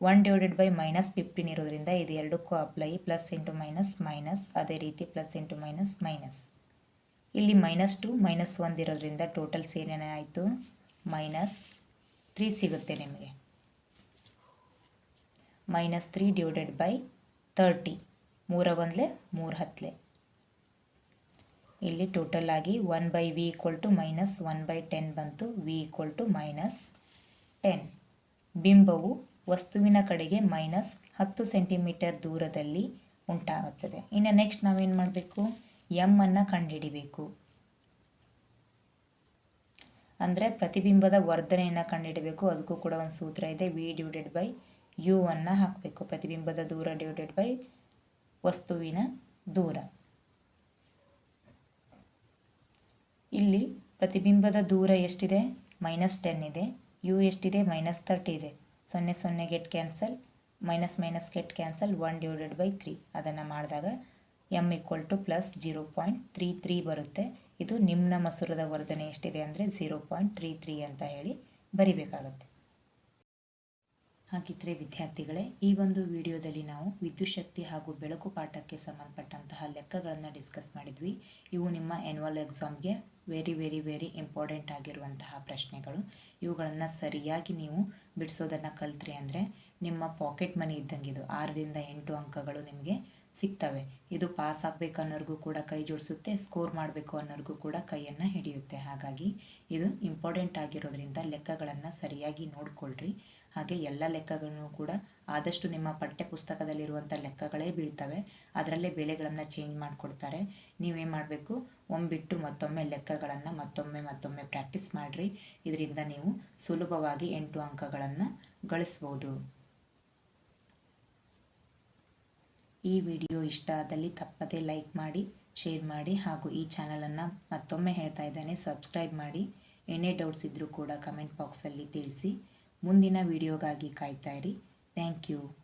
One divided by minus fifteen ಇರೋದ್ರಿಂದ ಇದು ಎರಡಕ್ಕೂ apply plus into minus minus ಅದೇ ರೀತಿ ಪ್ಲಸ್ ಇಂಟು ಮೈನಸ್ ಮೈನಸ್ ಇಲ್ಲಿ ಮೈನಸ್ ಟು ಮೈನಸ್ ಒಂದು ಇರೋದ್ರಿಂದ ಟೋಟಲ್ ಸೇರೇನೇ ಆಯಿತು? ಮೈನಸ್ ತ್ರೀ ಸಿಗುತ್ತೆ ನಿಮಗೆ. Minus three divided by thirty ಮೂರ ಒಂದ್ಲೆ, ಮೂರು ಹತ್ತಲೆ ಇಲ್ಲಿ ಟೋಟಲ್ ಆಗಿ one by V equal to minus one by ten ಬಂತು. V equal to minus ten ಬಿಂಬವು ವಸ್ತುವಿನ ಕಡೆಗೆ ಮೈನಸ್ ಹತ್ತು ಸೆಂಟಿಮೀಟರ್ ದೂರದಲ್ಲಿ ಉಂಟಾಗುತ್ತದೆ. ಇನ್ನು ನೆಕ್ಸ್ಟ್ ನಾವೇನು ಮಾಡಬೇಕು? ಎಮ್ಮನ್ನು ಕಂಡುಹಿಡಿಬೇಕು ಅಂದರೆ ಪ್ರತಿಬಿಂಬದ ವರ್ಧನೆಯನ್ನು ಕಂಡುಹಿಡಬೇಕು ಅದಕ್ಕೂ ಕೂಡ ಒಂದು ಸೂತ್ರ ಇದೆ. ವಿ ಡಿವೈಡೆಡ್ ಬೈ ಯು ಅನ್ನು ಹಾಕಬೇಕು. ಪ್ರತಿಬಿಂಬದ ದೂರ ಡಿವೈಡೆಡ್ ಬೈ ವಸ್ತುವಿನ ದೂರ. ಇಲ್ಲಿ ಪ್ರತಿಬಿಂಬದ ದೂರ ಎಷ್ಟಿದೆ? ಮೈನಸ್ ಟೆನ್ ಇದೆ. ಯು ಎಷ್ಟಿದೆ? ಮೈನಸ್ ತರ್ಟಿ ಇದೆ. ಸೊನ್ನೆ ಸೊನ್ನೆ get cancel minus minus get cancel one divided by three ಅದನ್ನು ಮಾಡಿದಾಗ M equal to plus zero point three three ಬರುತ್ತೆ. ಇದು ನಿಮ್ನ ಮಸೂರದ ವರ್ಧನೆ ಎಷ್ಟಿದೆ ಅಂದರೆ ಜೀರೋ ಪಾಯಿಂಟ್ ತ್ರೀ ತ್ರೀ ಅಂತ ಹೇಳಿ ಬರಿಬೇಕಾಗುತ್ತೆ. ಹಾಗಿದ್ರೆ ವಿದ್ಯಾರ್ಥಿಗಳೇ, ಈ ಒಂದು ವಿಡಿಯೋದಲ್ಲಿ ನಾವು ವಿದ್ಯುತ್ ಶಕ್ತಿ ಹಾಗೂ ಬೆಳಕು ಪಾಠಕ್ಕೆ ಸಂಬಂಧಪಟ್ಟಂತಹ ಲೆಕ್ಕಗಳನ್ನು ಡಿಸ್ಕಸ್ ಮಾಡಿದ್ವಿ. ಇವು ನಿಮ್ಮ ಆ್ಯನ್ಯುವಲ್ ಎಕ್ಸಾಮ್ಗೆ ವೆರಿ ವೆರಿ ವೆರಿ ಇಂಪಾರ್ಟೆಂಟ್ ಆಗಿರುವಂತಹ ಪ್ರಶ್ನೆಗಳು. ಇವುಗಳನ್ನು ಸರಿಯಾಗಿ ನೀವು ಬಿಡಿಸೋದನ್ನು ಕಲ್ತ್ರಿ ಅಂದರೆ ನಿಮ್ಮ ಪಾಕೆಟ್ ಮನಿ ಇದ್ದಂಗೆ ಇದು ಆರರಿಂದ ಎಂಟು ಅಂಕಗಳು ನಿಮಗೆ ಸಿಗ್ತವೆ. ಇದು ಪಾಸ್ ಆಗಬೇಕು ಅನ್ನೋರಿಗೂ ಕೂಡ ಕೈ ಜೋಡಿಸುತ್ತೆ ಸ್ಕೋರ್ ಮಾಡಬೇಕು ಅನ್ನೋರಿಗೂ ಕೂಡ ಕೈಯನ್ನು ಹಿಡಿಯುತ್ತೆ. ಹಾಗಾಗಿ ಇದು ಇಂಪಾರ್ಟೆಂಟ್ ಆಗಿರೋದ್ರಿಂದ ಲೆಕ್ಕಗಳನ್ನು ಸರಿಯಾಗಿ ನೋಡಿಕೊಳ್ಳ್ರಿ ಹಾಗೆ ಎಲ್ಲ ಲೆಕ್ಕಗಳನ್ನು ಕೂಡ ಆದಷ್ಟು ನಿಮ್ಮ ಪಠ್ಯ ಪುಸ್ತಕದಲ್ಲಿರುವಂಥ ಲೆಕ್ಕಗಳೇ ಬೀಳ್ತವೆ. ಅದರಲ್ಲೇ ಬೆಲೆಗಳನ್ನು ಚೇಂಜ್ ಮಾಡಿಕೊಡ್ತಾರೆ. ನೀವೇನು ಮಾಡಬೇಕು? ಒಮ್ಮಿಬಿಟ್ಟು ಮತ್ತೊಮ್ಮೆ ಲೆಕ್ಕಗಳನ್ನು ಮತ್ತೊಮ್ಮೆ ಮತ್ತೊಮ್ಮೆ ಪ್ರಾಕ್ಟೀಸ್ ಮಾಡಿರಿ. ಇದರಿಂದ ನೀವು ಸುಲಭವಾಗಿ ಎಂಟು ಅಂಕಗಳನ್ನು ಗಳಿಸ್ಬೋದು. ಈ ವಿಡಿಯೋ ಇಷ್ಟ ಆದಲ್ಲಿ ತಪ್ಪದೇ ಲೈಕ್ ಮಾಡಿ, ಶೇರ್ ಮಾಡಿ ಹಾಗೂ ಈ ಚಾನಲನ್ನು ಮತ್ತೊಮ್ಮೆ ಹೇಳ್ತಾ ಇದ್ದೇನೆ, ಸಬ್ಸ್ಕ್ರೈಬ್ ಮಾಡಿ. ಏನೇ ಡೌಟ್ಸ್ ಇದ್ದರೂ ಕೂಡ ಕಮೆಂಟ್ ಬಾಕ್ಸಲ್ಲಿ ತಿಳಿಸಿ. ಮುಂದಿನ ವಿಡಿಯೋಗಾಗಿ ಇರಿ. Thank you